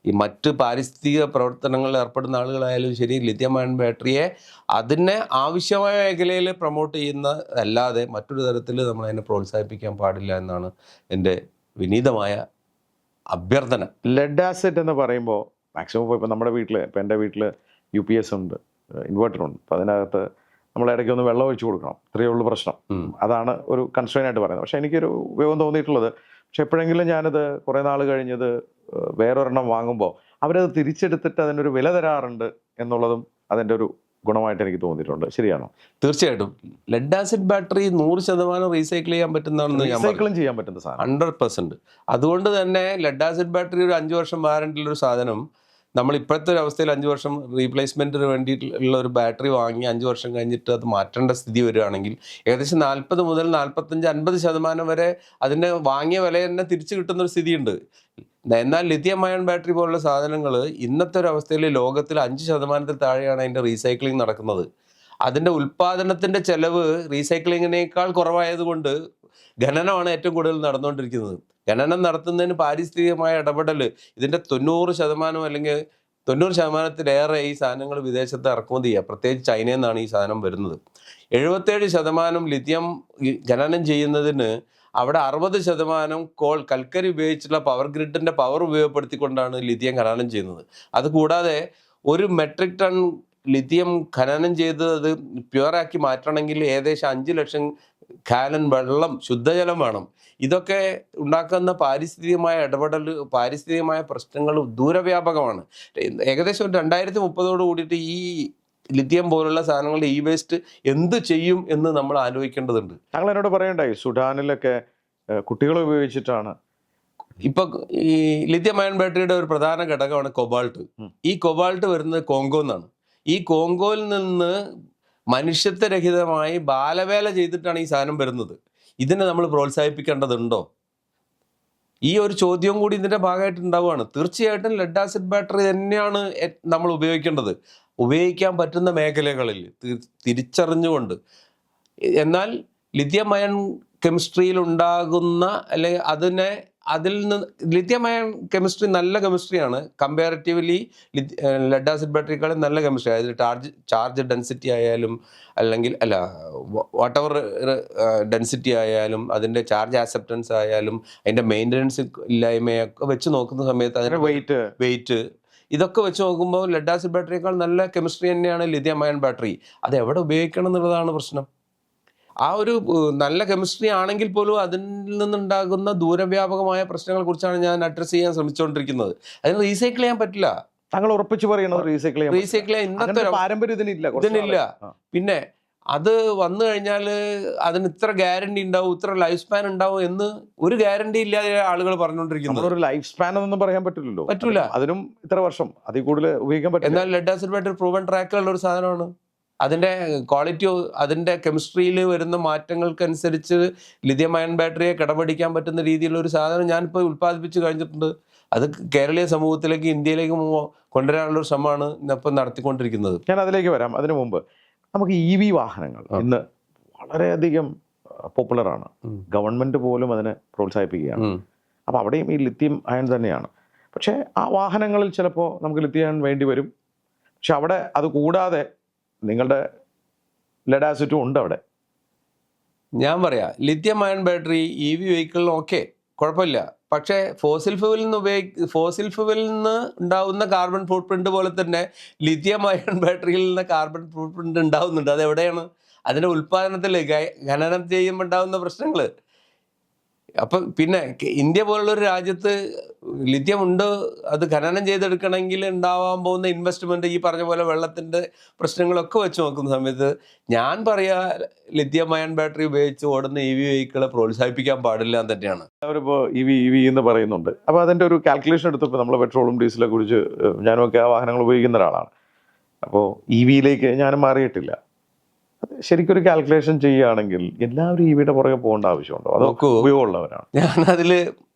ഈ മറ്റ് പാരിസ്ഥിതിക പ്രവർത്തനങ്ങളിൽ ഏർപ്പെടുന്ന ആളുകളായാലും ശരി ലിഥിയം ബാറ്ററിയെ അതിനെ ആവശ്യമായ മേഖലയിൽ പ്രൊമോട്ട് ചെയ്യുന്ന അല്ലാതെ മറ്റൊരു തരത്തിൽ നമ്മൾ അതിനെ പ്രോത്സാഹിപ്പിക്കാൻ പാടില്ല എന്നാണ് എന്റെ വിനീതമായ അഭ്യർത്ഥന. ലെഡ് ആസിഡ് എന്ന് പറയുമ്പോൾ മാക്സിമം ഇപ്പോൾ നമ്മുടെ വീട്ടിൽ ഇപ്പോൾ എന്റെ വീട്ടിൽ യു പി എസ് ഉണ്ട് ഇൻവെർട്ടർ ഉണ്ട് അപ്പോൾ അതിനകത്ത് നമ്മൾ ഇടയ്ക്ക് ഒന്ന് വെള്ളം ഒഴിച്ചു കൊടുക്കണം. ഇത്രയേ ഉള്ളൂ പ്രശ്നം. അതാണ് ഒരു കൺസ്ട്രെയിൻ ആയിട്ട് പറയുന്നത്. പക്ഷേ എനിക്കൊരു ഉപയോഗം തോന്നിയിട്ടുള്ളത് പക്ഷെ എപ്പോഴെങ്കിലും ഞാനത് കുറേ നാൾ കഴിഞ്ഞത് വേറൊരെണ്ണം വാങ്ങുമ്പോൾ അവരത് തിരിച്ചെടുത്തിട്ട് അതിനൊരു വില തരാറുണ്ട് എന്നുള്ളതും അതിന്റെ ഒരു ഗുണമായിട്ട് എനിക്ക് തോന്നിയിട്ടുണ്ട്. ശരിയാണോ? തീർച്ചയായിട്ടും. ലെഡ് ആസിഡ് ബാറ്ററി നൂറ് ശതമാനം റീസൈക്കിൾ ചെയ്യാൻ പറ്റുന്നതാണെന്ന് റീസൈക്കിളും ചെയ്യാൻ പറ്റുന്ന സാധനം. ഹൺഡ്രഡ് പെർസെന്റ് അതുകൊണ്ട് തന്നെ ലെഡ് ആസിഡ് ബാറ്ററി ഒരു അഞ്ച് വർഷം വാറണ്ടിയുള്ള ഒരു സാധനം നമ്മൾ ഇപ്പോഴത്തെ ഒരു അവസ്ഥയിൽ അഞ്ച് വർഷം റീപ്ലേസ്മെന്റിന് വേണ്ടിയിട്ടുള്ള ഒരു ബാറ്ററി വാങ്ങി അഞ്ച് വർഷം കഴിഞ്ഞിട്ട് അത് മാറ്റേണ്ട സ്ഥിതി വരികയാണെങ്കിൽ ഏകദേശം നാൽപ്പത് മുതൽ നാൽപ്പത്തഞ്ച് അൻപത് ശതമാനം വരെ അതിന്റെ വാങ്ങിയ വില തന്നെ തിരിച്ചു കിട്ടുന്ന ഒരു സ്ഥിതിയുണ്ട്. എന്നാൽ ലിഥിയം അയൺ ബാറ്ററി പോലുള്ള സാധനങ്ങൾ ഇന്നത്തെ ഒരു അവസ്ഥയിൽ ലോകത്തിൽ അഞ്ച് ശതമാനത്തിൽ താഴെയാണ് അതിന്റെ റീസൈക്ലിംഗ് നടക്കുന്നത്. അതിന്റെ ഉൽപ്പാദനത്തിന്റെ ചെലവ് റീസൈക്ലിങ്ങിനേക്കാൾ കുറവായതുകൊണ്ട് ഖനനമാണ് ഏറ്റവും കൂടുതൽ നടന്നുകൊണ്ടിരിക്കുന്നത്. ഖനനം നടത്തുന്നതിന് പാരിസ്ഥിതികമായ ഇടപെടൽ ഇതിന്റെ തൊണ്ണൂറ് ശതമാനം അല്ലെങ്കിൽ തൊണ്ണൂറ് ശതമാനത്തിലേറെ ഈ സാധനങ്ങൾ വിദേശത്ത് ഇറക്കുമതി ചെയ്യുക. പ്രത്യേകിച്ച് ചൈനയിൽ നിന്നാണ് ഈ സാധനം വരുന്നത്. എഴുപത്തേഴ് ശതമാനം ലിഥിയം ഖനനം ചെയ്യുന്നതിന് അവിടെ അറുപത് ശതമാനം കോൾ കൽക്കരി ഉപയോഗിച്ചുള്ള പവർ ഗ്രിഡിന്റെ പവർ ഉപയോഗപ്പെടുത്തിക്കൊണ്ടാണ് ലിഥിയം ഖനനം ചെയ്യുന്നത്. അതുകൂടാതെ ഒരു മെട്രിക് ടൺ ലിഥിയം ഖനനം ചെയ്ത് അത് പ്യുവറാക്കി മാറ്റണമെങ്കിൽ ഏകദേശം അഞ്ച് ലക്ഷം ഗാലൻ വെള്ളം ശുദ്ധജലം വേണം. ഇതൊക്കെ ഉണ്ടാക്കുന്ന പാരിസ്ഥിതികമായ ഇടപെടൽ പാരിസ്ഥിതികമായ പ്രശ്നങ്ങൾ ദൂരവ്യാപകമാണ്. ഏകദേശം രണ്ടായിരത്തി മുപ്പതോട് കൂടിയിട്ട് ഈ ലിഥിയം പോലുള്ള സാധനങ്ങളുടെ ഈ വേസ്റ്റ് എന്ത് ചെയ്യും എന്ന് നമ്മൾ ആലോചിക്കേണ്ടതുണ്ട്. താങ്കൾ എന്നോട് പറയണ്ടായി സുഡാനിലൊക്കെ കുട്ടികളെ ഉപയോഗിച്ചിട്ടാണ്. ഇപ്പൊ ഈ ലിഥിയം അയൺ ബാറ്ററിയുടെ ഒരു പ്രധാന ഘടകമാണ് കൊബാൾട്ട്. ഈ കൊബാൾട്ട് വരുന്നത് കോങ്കോ എന്നാണ് ഈ കോങ്കോയിൽ നിന്ന് മനുഷ്യത്വരഹിതമായി ബാലവേല ചെയ്തിട്ടാണ് ഈ സാധനം വരുന്നത്. ഇതിനെ നമ്മൾ പ്രോത്സാഹിപ്പിക്കേണ്ടതുണ്ടോ? ഈ ഒരു ചോദ്യം കൂടി ഇതിന്റെ ഭാഗമായിട്ട് ഉണ്ടാവുകയാണ്. തീർച്ചയായിട്ടും ലെഡ് ആസിഡ് ബാറ്ററി തന്നെയാണ് നമ്മൾ ഉപയോഗിക്കേണ്ടത്. ഉപയോഗിക്കാൻ പറ്റുന്ന മേഖലകളിൽ തിരിച്ചറിഞ്ഞുകൊണ്ട്. എന്നാൽ ലിഥിയം കെമിസ്ട്രിയിൽ ഉണ്ടാകുന്ന അല്ലെങ്കിൽ അതിനെ അതിൽ നിന്ന് ലിത്യം അയൺ കെമിസ്ട്രി നല്ല കെമിസ്ട്രിയാണ്. കമ്പാരിറ്റീവ്ലി ലെഡ് ആസിഡ് ബാറ്ററിക്കാളും നല്ല കെമിസ്ട്രി. അതിൽ ചാർജ് ചാർജ് ഡെൻസിറ്റി ആയാലും അല്ലെങ്കിൽ അല്ല വാട്ട് എവർ ഡെൻസിറ്റി ആയാലും അതിന്റെ ചാർജ് ആക്സെപ്റ്റൻസ് ആയാലും അതിന്റെ മെയിന്റനൻസ് ഇല്ലായ്മയൊക്കെ വെച്ച് നോക്കുന്ന സമയത്ത് അതിന്റെ വെയിറ്റ് വെയിറ്റ് ഇതൊക്കെ വെച്ച് നോക്കുമ്പോൾ ലെഡ് ആസിഡ് ബാറ്ററിയേക്കാൾ നല്ല കെമിസ്ട്രി തന്നെയാണ് ലിഥിയം അയൺ ബാറ്ററി അത് എവിടെ ഉപയോഗിക്കണം എന്നുള്ളതാണ് പ്രശ്നം. ആ ഒരു നല്ല കെമിസ്ട്രി ആണെങ്കിൽ പോലും അതിൽ നിന്നുണ്ടാകുന്ന ദൂരവ്യാപകമായ പ്രശ്നങ്ങളെ കുറിച്ചാണ് ഞാൻ അഡ്രസ്സ് ചെയ്യാൻ ശ്രമിച്ചുകൊണ്ടിരിക്കുന്നത് അതിന് റീസൈക്കിൾ ചെയ്യാൻ പറ്റില്ല. താങ്കൾ ഉറപ്പിച്ച് പറയുന്നത് റീസൈക്കിൾ ചെയ്യാൻ. റീസൈക്കിൾ ചെയ്യാൻ ഇന്നത്തെ പാരമ്പര്യം ഇതിനില്ല ഇതിനില്ല. പിന്നെ അത് വന്നു കഴിഞ്ഞാൽ അതിന് ഇത്ര ഗ്യാരണ്ടി ഉണ്ടാവും ഇത്ര ലൈഫ് സ്പാൻ ഉണ്ടാവും എന്ന് ഒരു ഗ്യാരണ്ടി ഇല്ലാതെ ആളുകൾ പറഞ്ഞുകൊണ്ടിരിക്കുന്നത് ഒരു ലൈഫ് സ്പാൻ ഒന്നും പറയാൻ പറ്റില്ലല്ലോ. പറ്റില്ല. അതിനും ഇത്ര വർഷം അതിൽ കൂടുതൽ ഉപയോഗിക്കാൻ പറ്റും എന്നാൽ ലെഡ് ആസിഡ് ബാറ്ററി പ്രൂവൻ ട്രാക്കുള്ള ഒരു സാധനമാണ്. അതിന്റെ ക്വാളിറ്റി അതിന്റെ കെമിസ്ട്രിയിൽ വരുന്ന മാറ്റങ്ങൾക്കനുസരിച്ച് ലിഥിയം അയൺ ബാറ്ററിയെ കിടപിടിക്കാൻ പറ്റുന്ന രീതിയിലുള്ള ഒരു സാധനം ഞാനിപ്പോൾ ഉൽപ്പാദിപ്പിച്ച് കഴിഞ്ഞിട്ടുണ്ട്. അത് കേരളീയ സമൂഹത്തിലേക്ക് ഇന്ത്യയിലേക്ക് കൊണ്ടുവരാനുള്ള ഒരു ശ്രമമാണ് ഇന്നിപ്പോൾ നടത്തിക്കൊണ്ടിരിക്കുന്നത്. ഞാൻ അതിലേക്ക് വരാം. അതിനു മുമ്പ് നമുക്ക് ഇ വി വാഹനങ്ങൾ. ഇന്ന് വളരെയധികം പോപ്പുലറാണ് ഗവൺമെന്റ് ഗവൺമെന്റ് പോലും അതിനെ പ്രോത്സാഹിപ്പിക്കുകയാണ്. അപ്പോൾ അവിടെയും ഈ ലിത്യം അയൺ തന്നെയാണ്. പക്ഷേ ആ വാഹനങ്ങളിൽ ചിലപ്പോൾ നമുക്ക് ലിത്യം അയൺ വേണ്ടി വരും. പക്ഷെ അവിടെ അത് കൂടാതെ നിങ്ങളുടെ ലഡാസിറ്റും ഉണ്ട് അവിടെ. ഞാൻ പറയാം lithium ion battery E V വെഹിക്കിളിന് okay കുഴപ്പമില്ല. പക്ഷേ ഫോസിൽ ഫ്യൂവിൽ നിന്ന് ഉപയോഗി ഫോസിൽ ഫ്യൂവിൽ നിന്ന് ഉണ്ടാകുന്ന കാർബൺ ഫുട് പ്രിന്റ് പോലെ തന്നെ ലിഥിയം അയൺ ബാറ്ററിയിൽ നിന്ന് കാർബൺ ഫുട് പ്രിന്റ് ഉണ്ടാവുന്നുണ്ട്. അത് എവിടെയാണ് അതിന്റെ ഉൽപ്പാദനത്തിൽ ഖനനം ചെയ്യുമ്പോൾ ഉണ്ടാകുന്ന പ്രശ്നങ്ങൾ അപ്പം പിന്നെ ഇന്ത്യ പോലുള്ള ഒരു രാജ്യത്ത് ലിഥിയം ഉണ്ട് അത് ഖനനം ചെയ്തെടുക്കണമെങ്കിൽ ഉണ്ടാവാൻ പോകുന്ന ഇൻവെസ്റ്റ്മെന്റ് ഈ പറഞ്ഞ പോലെ വെള്ളത്തിന്റെ പ്രശ്നങ്ങളൊക്കെ വെച്ച് നോക്കുന്ന സമയത്ത് ഞാൻ പറയാ ലിഥിയം അയൺ ബാറ്ററി ഉപയോഗിച്ച് ഓടുന്ന ഇ വി വെഹിക്കിളെ പ്രോത്സാഹിപ്പിക്കാൻ പാടില്ല എന്ന് തന്നെയാണ്. അവരിപ്പോൾ ഇ വി ഇ വി എന്ന് പറയുന്നുണ്ട്. അപ്പോൾ അതിന്റെ ഒരു കാൽക്കുലേഷൻ എടുത്തപ്പോൾ നമ്മൾ പെട്രോളും ഡീസലെ കുറിച്ച് ഞാനൊക്കെ ആ വാഹനങ്ങൾ ഉപയോഗിക്കുന്ന ഒരാളാണ്. അപ്പോൾ ഇ വിയിലേക്ക് ഞാനും മാറിയിട്ടില്ല. ശരിക്കൊരു കാൽക്കുലേഷൻ ചെയ്യുകയാണെങ്കിൽ എല്ലാവരും ഇ വിയുടെ പുറകെ പോകേണ്ട ആവശ്യമുണ്ടോ? അത് ഉപയോഗമുള്ളവരാണ്? ഞാൻ അതിൽ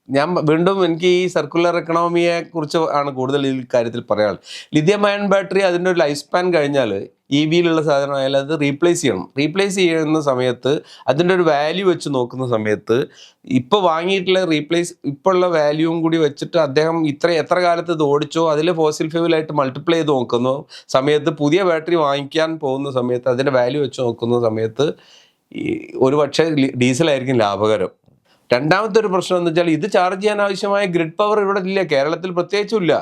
ഞാൻ വീണ്ടും എനിക്ക് ഈ സർക്കുലർ എക്കണോമിയെ കുറിച്ച് ആണ് കൂടുതൽ ഈ കാര്യത്തിൽ പറയാനുള്ളത്. ലിഥിയം അയൺ ബാറ്ററി അതിന്റെ ഒരു ലൈഫ് സ്പാൻ കഴിഞ്ഞാൽ ഇ വിയിലുള്ള സാധനമായാലും അത് റീപ്ലേസ് ചെയ്യണം. റീപ്ലേസ് ചെയ്യുന്ന സമയത്ത് അതിന്റെ ഒരു വാല്യൂ വെച്ച് നോക്കുന്ന സമയത്ത് ഇപ്പോൾ വാങ്ങിയിട്ടുള്ള റീപ്ലേസ് ഇപ്പോൾ ഉള്ള വാല്യൂവും കൂടി വെച്ചിട്ട് അദ്ദേഹം ഇത്ര എത്ര കാലത്ത് ഇത് ഓടിച്ചോ അതിൽ ഫോസിൽ ഫ്യൂവലായിട്ട് മൾട്ടിപ്ലൈ ചെയ്ത് നോക്കുന്ന സമയത്ത് പുതിയ ബാറ്ററി വാങ്ങിക്കാൻ പോകുന്ന സമയത്ത് അതിന്റെ വാല്യൂ വെച്ച് നോക്കുന്ന സമയത്ത് ഒരു പക്ഷേ ഡീസലായിരിക്കും ലാഭകരം. രണ്ടാമത്തെ ഒരു പ്രശ്നം എന്ന് വെച്ചാൽ ഇത് ചാർജ് ചെയ്യാൻ ആവശ്യമായ ഗ്രിഡ് പവർ ഇവിടെ ഇല്ല കേരളത്തിൽ പ്രത്യേകിച്ചും ഇല്ല.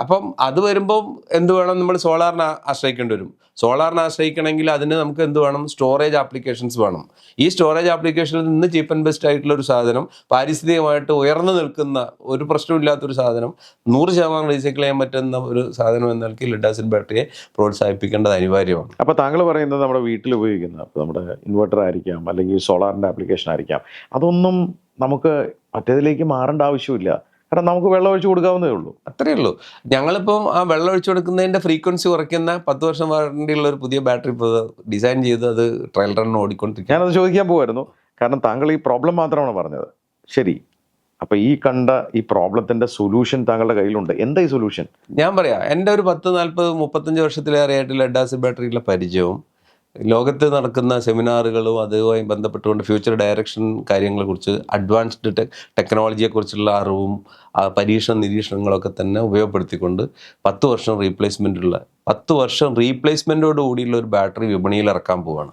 അപ്പം അത് വരുമ്പം എന്ത് വേണം നമ്മൾ സോളാറിനെ ആശ്രയിക്കേണ്ടി വരും. സോളാറിനെ ആശ്രയിക്കണമെങ്കിൽ അതിന് നമുക്ക് എന്ത് വേണം? സ്റ്റോറേജ് ആപ്ലിക്കേഷൻസ് വേണം. ഈ സ്റ്റോറേജ് ആപ്ലിക്കേഷനിൽ നിന്ന് ചീപ്പ് ആൻഡ് ബെസ്റ്റ് ആയിട്ടുള്ള ഒരു സാധനം പാരിസ്ഥിതികമായിട്ട് ഉയർന്നു നിൽക്കുന്ന ഒരു പ്രശ്നമില്ലാത്തൊരു സാധനം നൂറ് ശതമാനം റീസൈക്കിൾ ചെയ്യാൻ പറ്റുന്ന ഒരു സാധനം എന്ന നിലയ്ക്ക് ലെഡ് ബാറ്ററിയെ പ്രോത്സാഹിപ്പിക്കേണ്ടത് അനിവാര്യമാണ്. അപ്പോൾ താങ്കൾ പറയുന്നത് നമ്മുടെ വീട്ടിൽ ഉപയോഗിക്കുന്ന നമ്മുടെ ഇൻവെർട്ടർ ആയിരിക്കാം അല്ലെങ്കിൽ സോളാറിന്റെ ആപ്ലിക്കേഷൻ ആയിരിക്കാം. അതൊന്നും നമുക്ക് മറ്റേതിലേക്ക് മാറേണ്ട ആവശ്യമില്ല. കാരണം നമുക്ക് വെള്ളം ഒഴിച്ചു കൊടുക്കാവുന്നതേ ഉള്ളൂ. അത്രയേ ഉള്ളൂ. ഞങ്ങളിപ്പം ആ വെള്ളം ഒഴിച്ചു കൊടുക്കുന്നതിന്റെ ഫ്രീക്വൻസി കുറയ്ക്കുന്ന പത്ത് വർഷം വാറണ്ടിയുള്ള ഒരു പുതിയ ബാറ്ററി ഇപ്പോൾ ഡിസൈൻ ചെയ്ത് അത് ട്രയൽ റൺ ഓടിക്കൊണ്ടിരിക്കും ഞാനത് ചോദിക്കാൻ പോകുമായിരുന്നു കാരണം താങ്കൾ ഈ പ്രോബ്ലം മാത്രമാണ് പറഞ്ഞത്? ശരി. അപ്പോൾ ഈ കണ്ട ഈ പ്രോബ്ലത്തിന്റെ സൊല്യൂഷൻ താങ്കളുടെ കയ്യിലുണ്ട്. എന്താ ഈ സൊല്യൂഷൻ? ഞാൻ പറയാം. എന്റെ ഒരു പത്ത് നാൽപ്പത് മുപ്പത്തഞ്ച് വർഷത്തിലേറെയായിട്ട് ലെഡ് ആസിഡ് ബാറ്ററിയിലെ പരിചയവും ലോകത്ത് നടക്കുന്ന സെമിനാറുകളും അതുമായി ബന്ധപ്പെട്ടുകൊണ്ട് ഫ്യൂച്ചർ ഡയറക്ഷൻ കാര്യങ്ങളെ കുറിച്ച് അഡ്വാൻസ്ഡ് ടെ ടെക്നോളജിയെക്കുറിച്ചുള്ള അറിവും പരീക്ഷണ നിരീക്ഷണങ്ങളൊക്കെ തന്നെ ഉപയോഗപ്പെടുത്തിക്കൊണ്ട് പത്ത് വർഷം റീപ്ലേസ്മെന്റ് ഉള്ള പത്ത് വർഷം റീപ്ലേസ്മെന്റോട് കൂടിയുള്ള ഒരു ബാറ്ററി വിപണിയിൽ ഇറക്കാൻ പോവാണ്.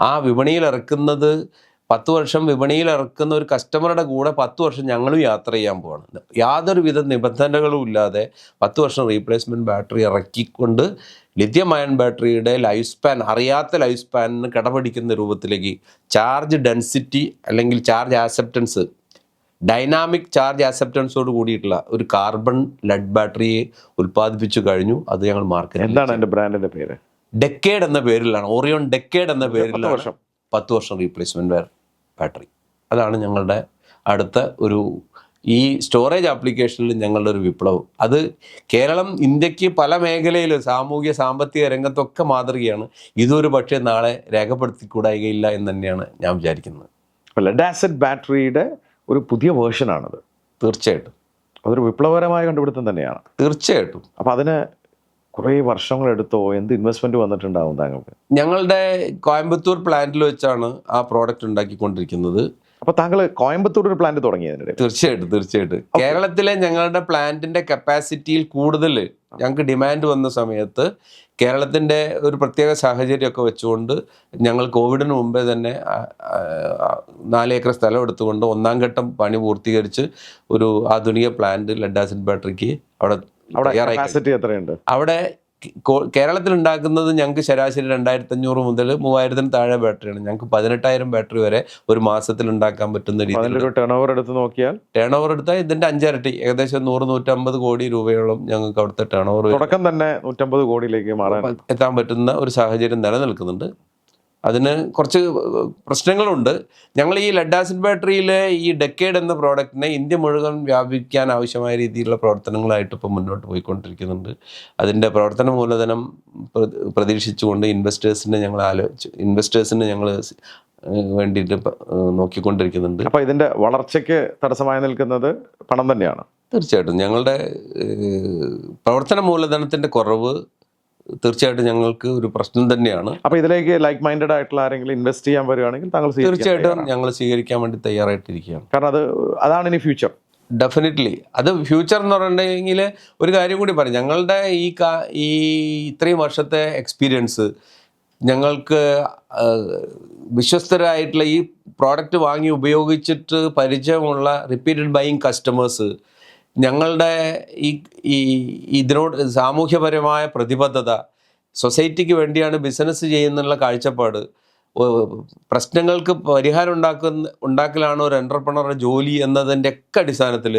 ആ വിപണിയിൽ ഇറക്കുന്നത് പത്ത് വർഷം വിപണിയിൽ ഇറക്കുന്ന ഒരു കസ്റ്റമറുടെ കൂടെ പത്ത് വർഷം ഞങ്ങളും യാത്ര ചെയ്യാൻ പോവാണ്. യാതൊരുവിധ നിബന്ധനകളും ഇല്ലാതെ പത്ത് വർഷം റീപ്ലേസ്മെന്റ് ബാറ്ററി ഇറക്കിക്കൊണ്ട് ലിഥിയം അയൺ ബാറ്ററിയുടെ ലൈഫ് സ്പാൻ അറിയാത്ത ലൈഫ് സ്പാനിന് കിടപിടിക്കുന്ന രൂപത്തിലേക്ക് ചാർജ് ഡെൻസിറ്റി അല്ലെങ്കിൽ ചാർജ് ആക്സെപ്റ്റൻസ് ഡൈനാമിക് ചാർജ് ആക്സെപ്റ്റൻസോട് കൂടിയിട്ടുള്ള ഒരു കാർബൺ ലെഡ് ബാറ്ററിയെ ഉൽപ്പാദിപ്പിച്ചു കഴിഞ്ഞു. അത് ഞങ്ങൾ മാർക്കറ്റ് എന്താണ് എന്റെ ബ്രാൻഡിന്റെ പേര്? ഡെക്കേഡ് എന്ന പേരിലാണ്. ഓറിയോൺ ഡെക്കേഡ് എന്ന പേരിലാണ് വർഷം. പത്ത് വർഷം റീപ്ലേസ്മെന്റ് ബാറ്ററി അതാണ് ഞങ്ങളുടെ അടുത്ത ഒരു ഈ സ്റ്റോറേജ് ആപ്ലിക്കേഷനിൽ ഞങ്ങളുടെ ഒരു വിപ്ലവം. അത് കേരളം ഇന്ത്യയ്ക്ക് പല മേഖലയിലും സാമൂഹ്യ സാമ്പത്തിക രംഗത്തൊക്കെ മാതൃകയാണ്. ഇതൊരു പക്ഷേ നാളെ രേഖപ്പെടുത്തിക്കൂടായികയില്ല എന്ന് തന്നെയാണ് ഞാൻ വിചാരിക്കുന്നത്. ലെഡ് ആസിഡ് ബാറ്ററിയുടെ ഒരു പുതിയ വേർഷനാണത് തീർച്ചയായിട്ടും. അതൊരു വിപ്ലവകരമായ കണ്ടുപിടുത്തം തന്നെയാണ്. തീർച്ചയായിട്ടും. അപ്പോൾ അതിന് കുറേ വർഷങ്ങളെടുത്തോ എന്ത് ഇൻവെസ്റ്റ്മെന്റ് വന്നിട്ടുണ്ടാവും താങ്കൾക്ക്? ഞങ്ങളുടെ കോയമ്പത്തൂർ പ്ലാന്റിൽ വെച്ചാണ് ആ പ്രോഡക്റ്റ് ഉണ്ടാക്കിക്കൊണ്ടിരിക്കുന്നത്. അപ്പോൾ താങ്കൾ കോയമ്പത്തൂർ ഒരു പ്ലാന്റ് തുടങ്ങിയതിനിടെ തീർച്ചയായിട്ടും തീർച്ചയായിട്ടും. കേരളത്തിലെ ഞങ്ങളുടെ പ്ലാന്റിന്റെ കപ്പാസിറ്റിയിൽ കൂടുതൽ ഞങ്ങൾക്ക് ഡിമാൻഡ് വന്ന സമയത്ത് കേരളത്തിന്റെ ഒരു പ്രത്യേക സാഹചര്യമൊക്കെ വെച്ചുകൊണ്ട് ഞങ്ങൾ കോവിഡിന് മുമ്പേ തന്നെ ആ, ആ, നാല് ഏക്കർ സ്ഥലം എടുത്തുകൊണ്ട് ഒന്നാം ഘട്ടം പണി പൂർത്തീകരിച്ച് ഒരു ആധുനിക പ്ലാന്റ് ലെഡ് ആസിഡ് ബാറ്ററിക്ക് അവിടെ എത്രയുണ്ട്? അവിടെ കേരളത്തിൽ ഉണ്ടാക്കുന്നത് ഞങ്ങൾക്ക് ശരാശരി രണ്ടായിരത്തി അഞ്ഞൂറ് മുതൽ മൂവായിരത്തിന് താഴെ ബാറ്ററിയാണ് ഞങ്ങൾക്ക് പതിനെട്ടായിരം ബാറ്ററി വരെ ഒരു മാസത്തിൽ ഉണ്ടാക്കാൻ പറ്റുന്ന രീതിയിൽ ടേൺ ഓവർ എടുത്ത് നോക്കിയാൽ? ടേൺ ഓവർ എടുത്താൽ ഇതിന്റെ അഞ്ചരട്ടി. ഏകദേശം നൂറ് നൂറ്റമ്പത് കോടി രൂപയോളം ഞങ്ങൾക്ക് അവിടുത്തെ ടേൺ ഓവർ തുടക്കം തന്നെ നൂറ്റമ്പത് കോടിയിലേക്ക് മാറാൻ എത്താൻ പറ്റുന്ന ഒരു സാഹചര്യം നിലനിൽക്കുന്നുണ്ട്. അതിന് കുറച്ച് പ്രശ്നങ്ങളുണ്ട്. ഞങ്ങൾ ഈ ലെഡ് ആസിഡ് ബാറ്ററിയിലെ ഈ ഡെക്കേഡ് എന്ന പ്രോഡക്റ്റിനെ ഇന്ത്യ മുഴുവൻ വ്യാപിക്കാൻ ആവശ്യമായ രീതിയിലുള്ള പ്രവർത്തനങ്ങളായിട്ട് ഇപ്പോൾ മുന്നോട്ട് പോയിക്കൊണ്ടിരിക്കുന്നുണ്ട്. അതിന്റെ പ്രവർത്തന മൂലധനം പ്രതീക്ഷിച്ചുകൊണ്ട് ഇൻവെസ്റ്റേഴ്സിനെ ഞങ്ങൾ ആലോചിച്ച് ഇൻവെസ്റ്റേഴ്സിനെ ഞങ്ങൾ വേണ്ടിയിട്ട് നോക്കിക്കൊണ്ടിരിക്കുന്നുണ്ട്. അപ്പോൾ ഇതിന്റെ വളർച്ചയ്ക്ക് തടസ്സമായി നിൽക്കുന്നത് പണം തന്നെയാണ്. തീർച്ചയായിട്ടും. ഞങ്ങളുടെ പ്രവർത്തന മൂലധനത്തിന്റെ കുറവ് തീർച്ചയായിട്ടും ഞങ്ങൾക്ക് ഒരു പ്രശ്നം തന്നെയാണ്. അപ്പോൾ ഇതിലേക്ക് ലൈക്ക് മൈൻഡഡ് ആയിട്ടുള്ള ആരെങ്കിലും ഇൻവെസ്റ്റ് ചെയ്യാൻ വരികയാണെങ്കിൽ താങ്കൾ തീർച്ചയായിട്ടും ഞങ്ങൾ സ്വീകരിക്കാൻ വേണ്ടി തയ്യാറായിട്ടിരിക്കുകയാണ്. കാരണം അത് അതാണ് ഇനി ഫ്യൂച്ചർ ഡെഫിനറ്റ്ലി അത് ഫ്യൂച്ചർ എന്ന് പറഞ്ഞിട്ടുണ്ടെങ്കിൽ ഒരു കാര്യം കൂടി പറയും. ഞങ്ങളുടെ ഈ കാ ഈ ഇത്രയും വർഷത്തെ എക്സ്പീരിയൻസ് ഞങ്ങൾക്ക് വിശ്വസ്തരായിട്ടുള്ള ഈ പ്രോഡക്റ്റ് വാങ്ങി ഉപയോഗിച്ചിട്ട് പരിചയമുള്ള റിപ്പീറ്റഡ് ബൈയിങ് കസ്റ്റമേഴ്സ് ഞങ്ങളുടെ ഈ ഈ ഇതിനോട് സാമൂഹ്യപരമായ പ്രതിബദ്ധത സൊസൈറ്റിക്ക് വേണ്ടിയാണ് ബിസിനസ് ചെയ്യുന്നുള്ള കാഴ്ചപ്പാട് പ്രശ്നങ്ങൾക്ക് പരിഹാരം ഉണ്ടാക്കുന്ന ഉണ്ടാക്കലാണ് ഒരു എന്റർപ്രണറുടെ ജോലി എന്നതിന്റെ ഒക്കെ അടിസ്ഥാനത്തിൽ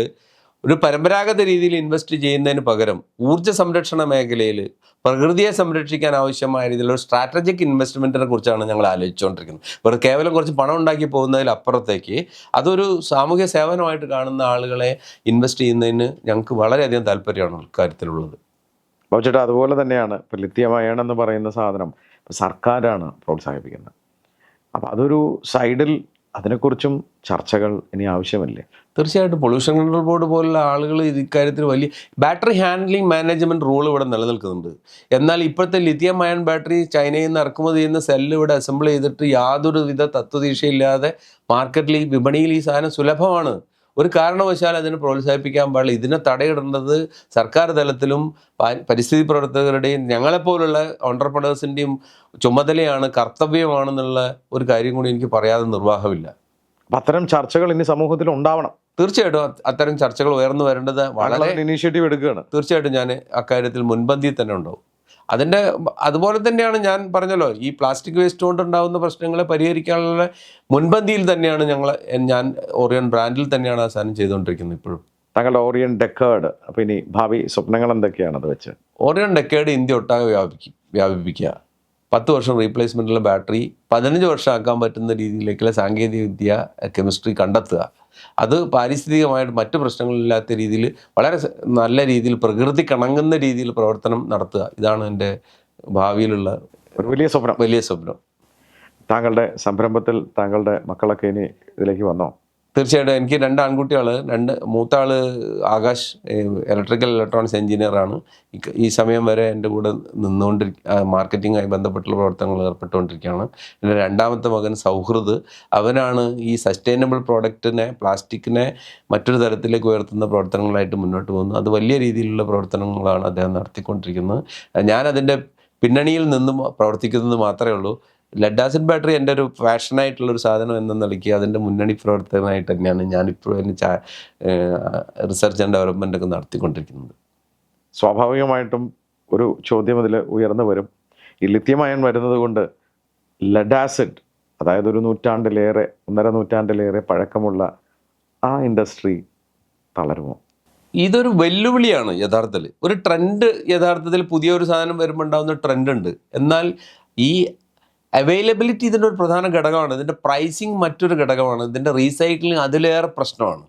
ഒരു പരമ്പരാഗത രീതിയിൽ ഇൻവെസ്റ്റ് ചെയ്യുന്നതിന് പകരം ഊർജ സംരക്ഷണ മേഖലയിൽ പ്രകൃതിയെ സംരക്ഷിക്കാൻ ആവശ്യമായ രീതിയിലുള്ള സ്ട്രാറ്റജിക് ഇൻവെസ്റ്റ്മെന്റിനെ കുറിച്ചാണ് ഞങ്ങൾ ആലോചിച്ചുകൊണ്ടിരിക്കുന്നത്. വെറുതെ കേവലം കുറച്ച് പണം ഉണ്ടാക്കി പോകുന്നതിലപ്പുറത്തേക്ക് അതൊരു സാമൂഹ്യ സേവനമായിട്ട് കാണുന്ന ആളുകളെ ഇൻവെസ്റ്റ് ചെയ്യുന്നതിന് ഞങ്ങൾക്ക് വളരെയധികം താല്പര്യമാണ് കാര്യത്തിലുള്ളത് ചേട്ടാ അതുപോലെ തന്നെയാണ് ഇപ്പോൾ ലിത്യം എന്ന് പറയുന്ന സാധനം ഇപ്പോൾ സർക്കാരാണ് പ്രോത്സാഹിപ്പിക്കുന്നത്. അപ്പോൾ അതൊരു സൈഡിൽ അതിനെക്കുറിച്ചും ചർച്ചകൾ ഇനി ആവശ്യമല്ലേ? തീർച്ചയായിട്ടും പൊല്യൂഷൻ കൺട്രോൾ ബോർഡ് പോലുള്ള ആളുകൾ ഇക്കാര്യത്തിൽ വലിയ ബാറ്ററി ഹാൻഡ്ലിംഗ് മാനേജ്മെന്റ് റൂൾ ഇവിടെ നിലനിൽക്കുന്നുണ്ട്. എന്നാൽ ഇപ്പോഴത്തെ ലിഥിയം അയൺ ബാറ്ററി ചൈനയിൽ നിന്ന് ഇറക്കുമതി ചെയ്യുന്ന സെല്ല് ഇവിടെ അസംബിൾ ചെയ്തിട്ട് യാതൊരു വിധ തത്വദീക്ഷയില്ലാതെ മാർക്കറ്റിൽ ഈ വിപണിയിൽ ഈ സാധനം സുലഭമാണ്. ഒരു കാരണവശാൽ അതിനെ പ്രോത്സാഹിപ്പിക്കാൻ പാടില്ല. ഇതിനെ തടയിടേണ്ടത് സർക്കാർ തലത്തിലും പരിസ്ഥിതി പ്രവർത്തകരുടെയും ഞങ്ങളെപ്പോലുള്ള ഓണ്ടർപ്രണേഴ്സിന്റെയും ചുമതലയാണ് കർത്തവ്യമാണെന്നുള്ള ഒരു കാര്യം കൂടി എനിക്ക് പറയാതെ നിർവാഹമില്ല. അപ്പം അത്തരം ചർച്ചകൾ ഇനി സമൂഹത്തിൽ ഉണ്ടാവണം. തീർച്ചയായിട്ടും അത് അത്തരം ചർച്ചകൾ ഉയർന്നു വരേണ്ടത് വളരെ ഇനീഷ്യേറ്റീവ് എടുക്കുകയാണ്. തീർച്ചയായിട്ടും ഞാൻ അക്കാര്യത്തിൽ മുൻപന്തിയിൽ തന്നെ ഉണ്ടാവും. അതിന്റെ അതുപോലെ തന്നെയാണ് ഞാൻ പറഞ്ഞല്ലോ ഈ പ്ലാസ്റ്റിക് വേസ്റ്റ് കൊണ്ടുണ്ടാകുന്ന പ്രശ്നങ്ങളെ പരിഹരിക്കാനുള്ള മുൻപന്തിയിൽ തന്നെയാണ് ഞങ്ങൾ ഞാൻ ഓറിയൻ ബ്രാൻഡിൽ തന്നെയാണ് ആ സാധനം ചെയ്തുകൊണ്ടിരിക്കുന്നത് ഇപ്പോഴും. താങ്കളുടെ ഓറിയൻ ഡെക്കേഡ് അപ്പോൾ ഇനി ഭാവി സ്വപ്നങ്ങൾ എന്തൊക്കെയാണ് അത് വെച്ച്? ഓറിയൻ ഡെക്കേഡ് ഇന്ത്യ ഒട്ടാകെ വ്യാപിക്കും വ്യാപിപ്പിക്കുക. പത്ത് വർഷം റീപ്ലേസ്മെന്റുള്ള ബാറ്ററി പതിനഞ്ച് വർഷമാക്കാൻ പറ്റുന്ന രീതിയിലേക്കുള്ള സാങ്കേതിക വിദ്യ കെമിസ്ട്രി കണ്ടെത്തുക. അത് പാരിസ്ഥിതികമായിട്ട് മറ്റ് പ്രശ്നങ്ങളില്ലാത്ത രീതിയിൽ വളരെ നല്ല രീതിയിൽ പ്രകൃതി കണങ്ങുന്ന രീതിയിൽ പ്രവർത്തനം നടത്തുക. ഇതാണ് എന്റെ ഭാവിയിലുള്ള ഒരു വലിയ സ്വപ്നം. വലിയ സ്വപ്നം. താങ്കളുടെ സംരംഭത്തിൽ താങ്കളുടെ മക്കളൊക്കെ ഇനി ഇതിലേക്ക് വന്നോ? തീർച്ചയായിട്ടും എനിക്ക് രണ്ട് ആൺകുട്ടികൾ രണ്ട് മൂത്ത ആൾ ആകാശ് ഇലക്ട്രിക്കൽ ഇലക്ട്രോണിക്സ് എഞ്ചിനീയറാണ് ഈ- സമയം വരെ എന്റെ കൂടെ നിന്നുകൊണ്ടിരി മാർക്കറ്റിങ്ങുമായി ബന്ധപ്പെട്ടുള്ള പ്രവർത്തനങ്ങൾ ഏർപ്പെട്ടുകൊണ്ടിരിക്കുകയാണ്. എന്റെ രണ്ടാമത്തെ മകൻ സൗഹൃദ് അവനാണ് ഈ സസ്റ്റൈനബിൾ പ്രോഡക്റ്റിനെ പ്ലാസ്റ്റിക്കിനെ മറ്റൊരു തരത്തിലേക്ക് ഉയർത്തുന്ന പ്രവർത്തനങ്ങളായിട്ട് മുന്നോട്ട് പോകുന്നത് അത് വലിയ രീതിയിലുള്ള പ്രവർത്തനങ്ങളാണ് അദ്ദേഹം നടത്തിക്കൊണ്ടിരിക്കുന്നത്. ഞാനതിന്റെ പിന്നണിയിൽ നിന്നും പ്രവർത്തിക്കുന്നത് മാത്രമേ ഉള്ളൂ. ലെഡ് ആസിഡ് ബാറ്ററി എന്റെ ഒരു പാഷനായിട്ടുള്ള ഒരു സാധനം എന്ന നിലയ്ക്ക് അതിന്റെ മുന്നണി പ്രവർത്തകനായിട്ട് തന്നെയാണ് ഞാനിപ്പോഴും എന്റെ ചാ റിസർച്ച് ആൻഡ് ഡെവലപ്മെന്റ് ഒക്കെ നടത്തിക്കൊണ്ടിരിക്കുന്നത്. സ്വാഭാവികമായിട്ടും ഒരു ചോദ്യം അതിൽ ഉയർന്നു വരും. ഈ ലിത്യം അയൺ വരുന്നത് കൊണ്ട് ലെഡ് ആസിഡ് അതായത് ഒരു നൂറ്റാണ്ടിലേറെ ഒന്നര നൂറ്റാണ്ടിലേറെ പഴക്കമുള്ള ആ ഇൻഡസ്ട്രി തളരുമോ? ഇതൊരു വെല്ലുവിളിയാണ് യഥാർത്ഥത്തിൽ. ഒരു ട്രെൻഡ് യഥാർത്ഥത്തിൽ പുതിയൊരു സാധനം വരുമ്പോൾ ഉണ്ടാകുന്ന ട്രെൻഡ് ഉണ്ട്. എന്നാൽ ഈ അവൈലബിലിറ്റി ഇതിന്റെ ഒരു പ്രധാന ഘടകമാണ്. ഇതിന്റെ പ്രൈസിങ് മറ്റൊരു ഘടകമാണ്. ഇതിന്റെ റീസൈക്ലിങ് അതിലേറെ പ്രശ്നമാണ്.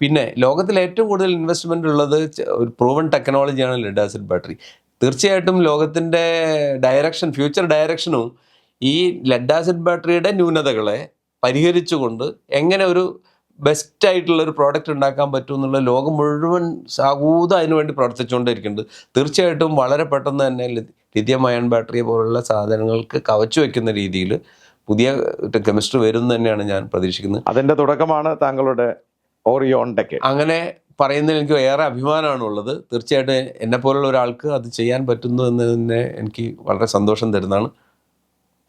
പിന്നെ ലോകത്തിൽ ഏറ്റവും കൂടുതൽ ഇൻവെസ്റ്റ്മെന്റ് ഉള്ളത് ഒരു പ്രൂവൺ ടെക്നോളജിയാണ് ലെഡ് ആസിഡ് ബാറ്ററി തീർച്ചയായിട്ടും ലോകത്തിന്റെ ഡയറക്ഷൻ ഫ്യൂച്ചർ ഡയറക്ഷനും ഈ ലെഡ് ആസിഡ് ബാറ്ററിയുടെ ന്യൂനതകളെ പരിഹരിച്ചുകൊണ്ട് എങ്ങനെ ഒരു ബെസ്റ്റ് ആയിട്ടുള്ള ഒരു പ്രോഡക്റ്റ് ഉണ്ടാക്കാൻ പറ്റും എന്നുള്ള ലോകം മുഴുവൻ സാകൂത അതിനുവേണ്ടി പ്രവർത്തിച്ചുകൊണ്ടിരിക്കുന്നുണ്ട്. തീർച്ചയായിട്ടും വളരെ പെട്ടെന്ന് തന്നെ ലിഥിയം അയൺ ബാറ്ററി പോലുള്ള സാധനങ്ങൾക്ക് കവച്ചു വെക്കുന്ന രീതിയിൽ പുതിയ കെമിസ്ട്രി വരും തന്നെയാണ് ഞാൻ പ്രതീക്ഷിക്കുന്നത്. അതിന്റെ തുടക്കമാണ് താങ്കളുടെ ഓറിയോൺ ടെക് അങ്ങനെ പറയുന്നതിൽ എനിക്ക് ഏറെ അഭിമാനമാണ് ഉള്ളത്. തീർച്ചയായിട്ടും എന്നെ പോലുള്ള ഒരാൾക്ക് അത് ചെയ്യാൻ പറ്റുന്നു എന്ന് തന്നെ എനിക്ക് വളരെ സന്തോഷം തരുന്നതാണ്.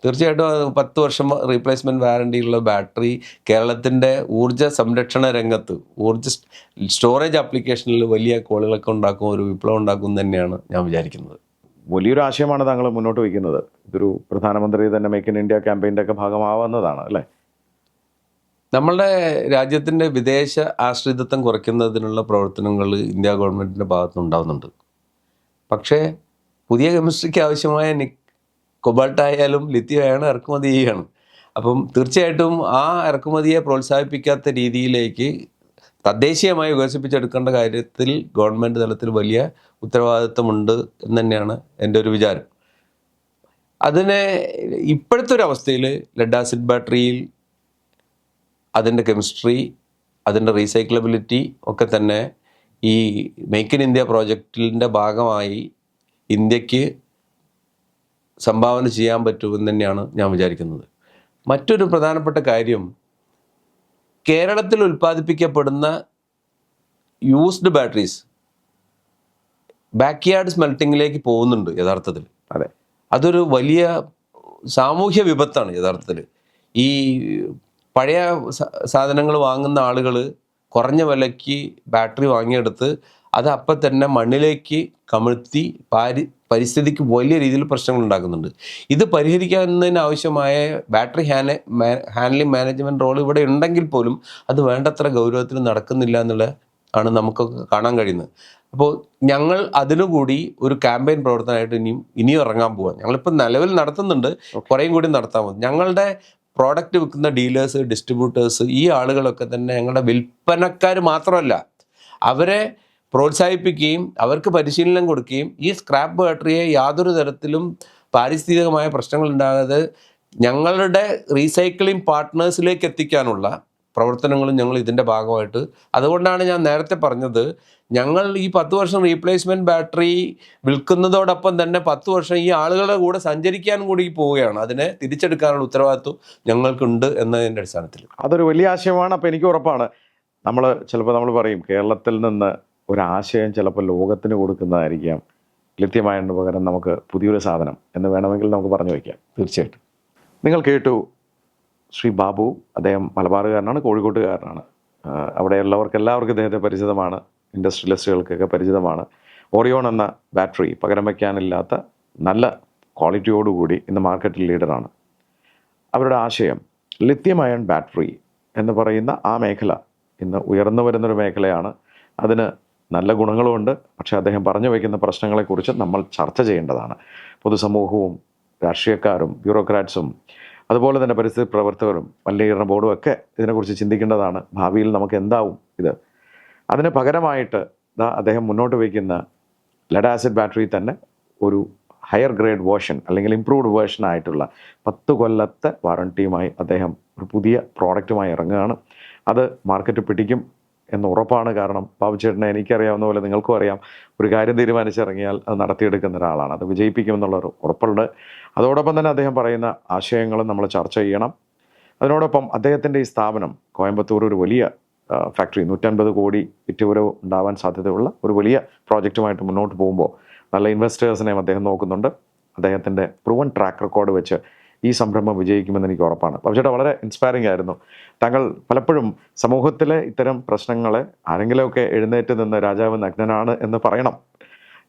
തീർച്ചയായിട്ടും അത് പത്ത് വർഷം റീപ്ലേസ്മെന്റ് വാറണ്ടിയുള്ള ബാറ്ററി കേരളത്തിന്റെ ഊർജ സംരക്ഷണ രംഗത്ത് ഊർജ സ്റ്റോറേജ് ആപ്ലിക്കേഷനിൽ വലിയ കോളുകളൊക്കെ ഉണ്ടാക്കും ഒരു വിപ്ലവം ഉണ്ടാക്കും എന്ന് തന്നെയാണ് ഞാൻ വിചാരിക്കുന്നത്. വലിയൊരു ആശയമാണ് താങ്കൾ മുന്നോട്ട് വയ്ക്കുന്നത്. ഇതൊരു പ്രധാനമന്ത്രി തന്നെ മേക്ക് ഇൻ ഇന്ത്യ ക്യാമ്പയിന്റെ ഒക്കെ ഭാഗമാവുന്നതാണ് അല്ലേ? നമ്മളുടെ രാജ്യത്തിന്റെ വിദേശ ആശ്രിതത്വം കുറയ്ക്കുന്നതിനുള്ള പ്രവർത്തനങ്ങൾ ഇന്ത്യ ഗവൺമെന്റിന്റെ ഭാഗത്തുനിന്ന് ഉണ്ടാകുന്നുണ്ട് പക്ഷേ പുതിയ കെമിസ്ട്രിക്ക് ആവശ്യമായ കൊബാൾട്ട് ആയാലും ലിത്യം ഇറക്കുമതി ചെയ്യുകയാണ് അപ്പം തീർച്ചയായിട്ടും ആ ഇറക്കുമതിയെ പ്രോത്സാഹിപ്പിക്കാത്ത രീതിയിലേക്ക് തദ്ദേശീയമായി വികസിപ്പിച്ചെടുക്കേണ്ട കാര്യത്തിൽ ഗവൺമെന്റ് തലത്തിൽ വലിയ ഉത്തരവാദിത്വമുണ്ട് എന്ന് തന്നെയാണ് എന്റെ ഒരു വിചാരം. അതിനെ ഇപ്പോഴത്തെ ഒരു അവസ്ഥയിൽ ലെഡ് ആസിഡ് ബാറ്ററിയിൽ അതിന്റെ കെമിസ്ട്രി അതിന്റെ റീസൈക്ലബിലിറ്റി ഒക്കെ തന്നെ ഈ മേക്ക് ഇൻ ഇന്ത്യ പ്രോജക്റ്റിന്റെ ഭാഗമായി ഇന്ത്യയ്ക്ക് സംഭാവന ചെയ്യാൻ പറ്റുമെന്ന് തന്നെയാണ് ഞാൻ വിചാരിക്കുന്നത്. മറ്റൊരു പ്രധാനപ്പെട്ട കാര്യം കേരളത്തിൽ ഉൽപ്പാദിപ്പിക്കപ്പെടുന്ന യൂസ്ഡ് ബാറ്ററീസ് ബാക്ക്യാർഡ് സ്മെൽറ്റിങ്ങിലേക്ക് പോകുന്നുണ്ട് യഥാർത്ഥത്തിൽ. അതെ. അതൊരു വലിയ സാമൂഹ്യ വിപത്താണ് യഥാർത്ഥത്തിൽ. ഈ പഴയ സാധനങ്ങൾ വാങ്ങുന്ന ആളുകൾ കുറഞ്ഞ വിലയ്ക്ക് ബാറ്ററി വാങ്ങിയെടുത്ത് അത് അപ്പം തന്നെ മണ്ണിലേക്ക് കമിഴ്ത്തി പാരി പരിസ്ഥിതിക്ക് വലിയ രീതിയിൽ പ്രശ്നങ്ങൾ ഉണ്ടാക്കുന്നുണ്ട്. ഇത് പരിഹരിക്കുന്നതിന് ആവശ്യമായ ബാറ്ററി ഹാൻ ഹാൻഡ്ലിംഗ് മാനേജ്മെന്റ് റോൾ ഇവിടെ ഉണ്ടെങ്കിൽ പോലും അത് വേണ്ടത്ര ഗൗരവത്തിൽ നടക്കുന്നില്ല എന്നുള്ള ആണ് നമുക്കൊക്കെ കാണാൻ കഴിയുന്നത്. അപ്പോൾ ഞങ്ങൾ അതിനുകൂടി ഒരു ക്യാമ്പയിൻ പ്രവർത്തനമായിട്ട് ഇനിയും ഇനിയും ഇറങ്ങാൻ പോവാം ഞങ്ങളിപ്പോൾ നിലവിൽ നടത്തുന്നുണ്ട്. കുറേയും കൂടി നടത്താൻ പോകും ഞങ്ങളുടെ പ്രോഡക്റ്റ് വിൽക്കുന്ന ഡീലേഴ്സ് ഡിസ്ട്രിബ്യൂട്ടേഴ്സ് ഈ ആളുകളൊക്കെ തന്നെ ഞങ്ങളുടെ വിൽപ്പനക്കാർ മാത്രമല്ല അവരെ പ്രോത്സാഹിപ്പിക്കുകയും അവർക്ക് പരിശീലനം കൊടുക്കുകയും ഈ സ്ക്രാപ്പ് ബാറ്ററിയെ യാതൊരു തരത്തിലും പാരിസ്ഥിതികമായ പ്രശ്നങ്ങൾ ഉണ്ടാകാതെ ഞങ്ങളുടെ റീസൈക്ലിംഗ് പാർട്ട്നേഴ്സിലേക്ക് എത്തിക്കാനുള്ള പ്രവർത്തനങ്ങളും ഞങ്ങൾ ഇതിന്റെ ഭാഗമായിട്ട് അതുകൊണ്ടാണ് ഞാൻ നേരത്തെ പറഞ്ഞത് ഞങ്ങൾ ഈ പത്ത് വർഷം റീപ്ലേസ്മെന്റ് ബാറ്ററി വിൽക്കുന്നതോടൊപ്പം തന്നെ പത്ത് വർഷം ഈ ആളുകളുടെ കൂടെ സഞ്ചരിക്കാൻ കൂടി പോവുകയാണ്. അതിനെ തിരിച്ചെടുക്കാനുള്ള ഉത്തരവാദിത്വം ഞങ്ങൾക്കുണ്ട് എന്നതിന്റെ അടിസ്ഥാനത്തിൽ. അതൊരു വലിയ ആശയമാണ്. അപ്പോൾ എനിക്ക് ഉറപ്പാണ്. നമ്മൾ ചിലപ്പോൾ നമ്മൾ പറയും കേരളത്തിൽ നിന്ന് ഒരാശയം ചിലപ്പോൾ ലോകത്തിന് കൊടുക്കുന്നതായിരിക്കാം. ലിഥ്യമായതിന് പകരം നമുക്ക് പുതിയൊരു സാധനം എന്ന് വേണമെങ്കിൽ നമുക്ക് പറഞ്ഞു വയ്ക്കാം. തീർച്ചയായിട്ടും. നിങ്ങൾ കേട്ടു ശ്രീ ബാബു അദ്ദേഹം മലബാറുകാരനാണ് കോഴിക്കോട്ടുകാരനാണ്. അവിടെയുള്ളവർക്ക് എല്ലാവർക്കും ഇദ്ദേഹത്തെ പരിചിതമാണ്. ഇൻഡസ്ട്രിയലിസ്റ്റുകൾക്കൊക്കെ പരിചിതമാണ്. ഓറിയോൺ എന്ന ബാറ്ററി പകരം വയ്ക്കാനില്ലാത്ത നല്ല ക്വാളിറ്റിയോടുകൂടി ഇന്ന് മാർക്കറ്റിൽ ലീഡറാണ്. അവരുടെ ആശയം ലിത്യം അയൺ ബാറ്ററി എന്ന് പറയുന്ന ആ മേഖല ഇന്ന് ഉയർന്നു വരുന്നൊരു മേഖലയാണ്. അതിന് നല്ല ഗുണങ്ങളുമുണ്ട്. പക്ഷേ അദ്ദേഹം പറഞ്ഞു വയ്ക്കുന്ന പ്രശ്നങ്ങളെക്കുറിച്ച് നമ്മൾ ചർച്ച ചെയ്യേണ്ടതാണ്. പൊതുസമൂഹവും രാഷ്ട്രീയക്കാരും ബ്യൂറോക്രാറ്റ്സും അതുപോലെ തന്നെ പരിസ്ഥിതി പ്രവർത്തകരും മലിനീകരണ ബോർഡും ഒക്കെ ഇതിനെക്കുറിച്ച് ചിന്തിക്കേണ്ടതാണ്. ഭാവിയിൽ നമുക്ക് എന്താവും ഇത്? അതിന് പകരമായിട്ട് അദ്ദേഹം മുന്നോട്ട് വയ്ക്കുന്ന ലെഡ് ആസിഡ് ബാറ്ററി തന്നെ ഒരു ഹയർ ഗ്രേഡ് വേർഷൻ അല്ലെങ്കിൽ ഇംപ്രൂവ്ഡ് വേർഷൻ ആയിട്ടുള്ള പത്ത് കൊല്ലത്തെ വാറണ്ടിയുമായി അദ്ദേഹം ഒരു പുതിയ പ്രോഡക്റ്റുമായി ഇറങ്ങുകയാണ്. അത് മാർക്കറ്റ് പിടിക്കും. എന്ന് ഉറപ്പാണ്. കാരണം ബാബുചേട്ടനെ എനിക്കറിയാവുന്ന പോലെ നിങ്ങൾക്കും അറിയാം. ഒരു കാര്യം തീരുമാനിച്ചിറങ്ങിയാൽ അത് നടത്തിയെടുക്കുന്ന ഒരാളാണ്. അത് വിജയിപ്പിക്കുമെന്നുള്ള ഒരു ഉറപ്പുണ്ട്. അതോടൊപ്പം തന്നെ അദ്ദേഹം പറയുന്ന ആശയങ്ങളും നമ്മൾ ചർച്ച ചെയ്യണം. അതിനോടൊപ്പം അദ്ദേഹത്തിന്റെ ഈ സ്ഥാപനം കോയമ്പത്തൂർ ഒരു വലിയ ഫാക്ടറി നൂറ്റൻപത് കോടി വിറ്റുവരവ് ഉണ്ടാവാൻ സാധ്യതയുള്ള ഒരു വലിയ പ്രോജക്റ്റുമായിട്ട് മുന്നോട്ട് പോകുമ്പോൾ നല്ല ഇൻവെസ്റ്റേഴ്സിനെയും അദ്ദേഹം നോക്കുന്നുണ്ട്. അദ്ദേഹത്തിന്റെ പ്രൂവൻ ട്രാക്ക് റെക്കോർഡ് വെച്ച് ഈ സംരംഭം വിജയിക്കുമെന്ന് എനിക്ക് ഉറപ്പാണ്. ബാബുചേട്ടാ വളരെ ഇൻസ്പയറിംഗ് ആയിരുന്നു. താങ്കൾ പലപ്പോഴും സമൂഹത്തിലെ ഇത്തരം പ്രശ്നങ്ങളെ ആരെങ്കിലുമൊക്കെ എഴുന്നേറ്റ് നിന്ന് രാജാവ് നഗ്നനാണ് എന്ന് പറയണം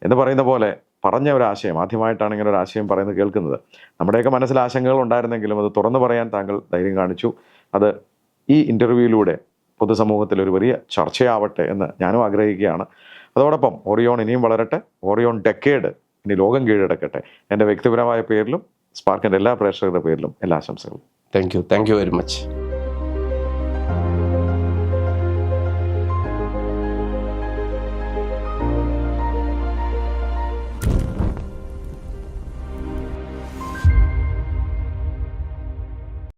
എന്ന് പറയുന്ന പോലെ പറഞ്ഞ ഒരു ആശയം ആദ്യമായിട്ടാണ് ഇങ്ങനെ ഒരു ആശയം പറയുന്നത് കേൾക്കുന്നത്. നമ്മുടെയൊക്കെ മനസ്സിൽ ആശങ്കകൾ ഉണ്ടായിരുന്നെങ്കിലും അത് തുറന്നു പറയാൻ താങ്കൾ ധൈര്യം കാണിച്ചു. അത് ഈ ഇന്റർവ്യൂയിലൂടെ പൊതുസമൂഹത്തിൽ ഒരു വലിയ ചർച്ചയാവട്ടെ എന്ന് ഞാനും ആഗ്രഹിക്കുകയാണ്. അതോടൊപ്പം ഓറിയോൺ ഇനിയും വളരട്ടെ. ഓറിയോൺ ഡെക്കേഡ് ഇനി ലോകം കീഴടക്കട്ടെ. എന്റെ വ്യക്തിപരമായ പേരിലും സ്പാർക്കിന്റെ എല്ലാ പ്രേക്ഷകരുടെ പേരിലും എല്ലാ ആശംസകളും. Thank you thank you very much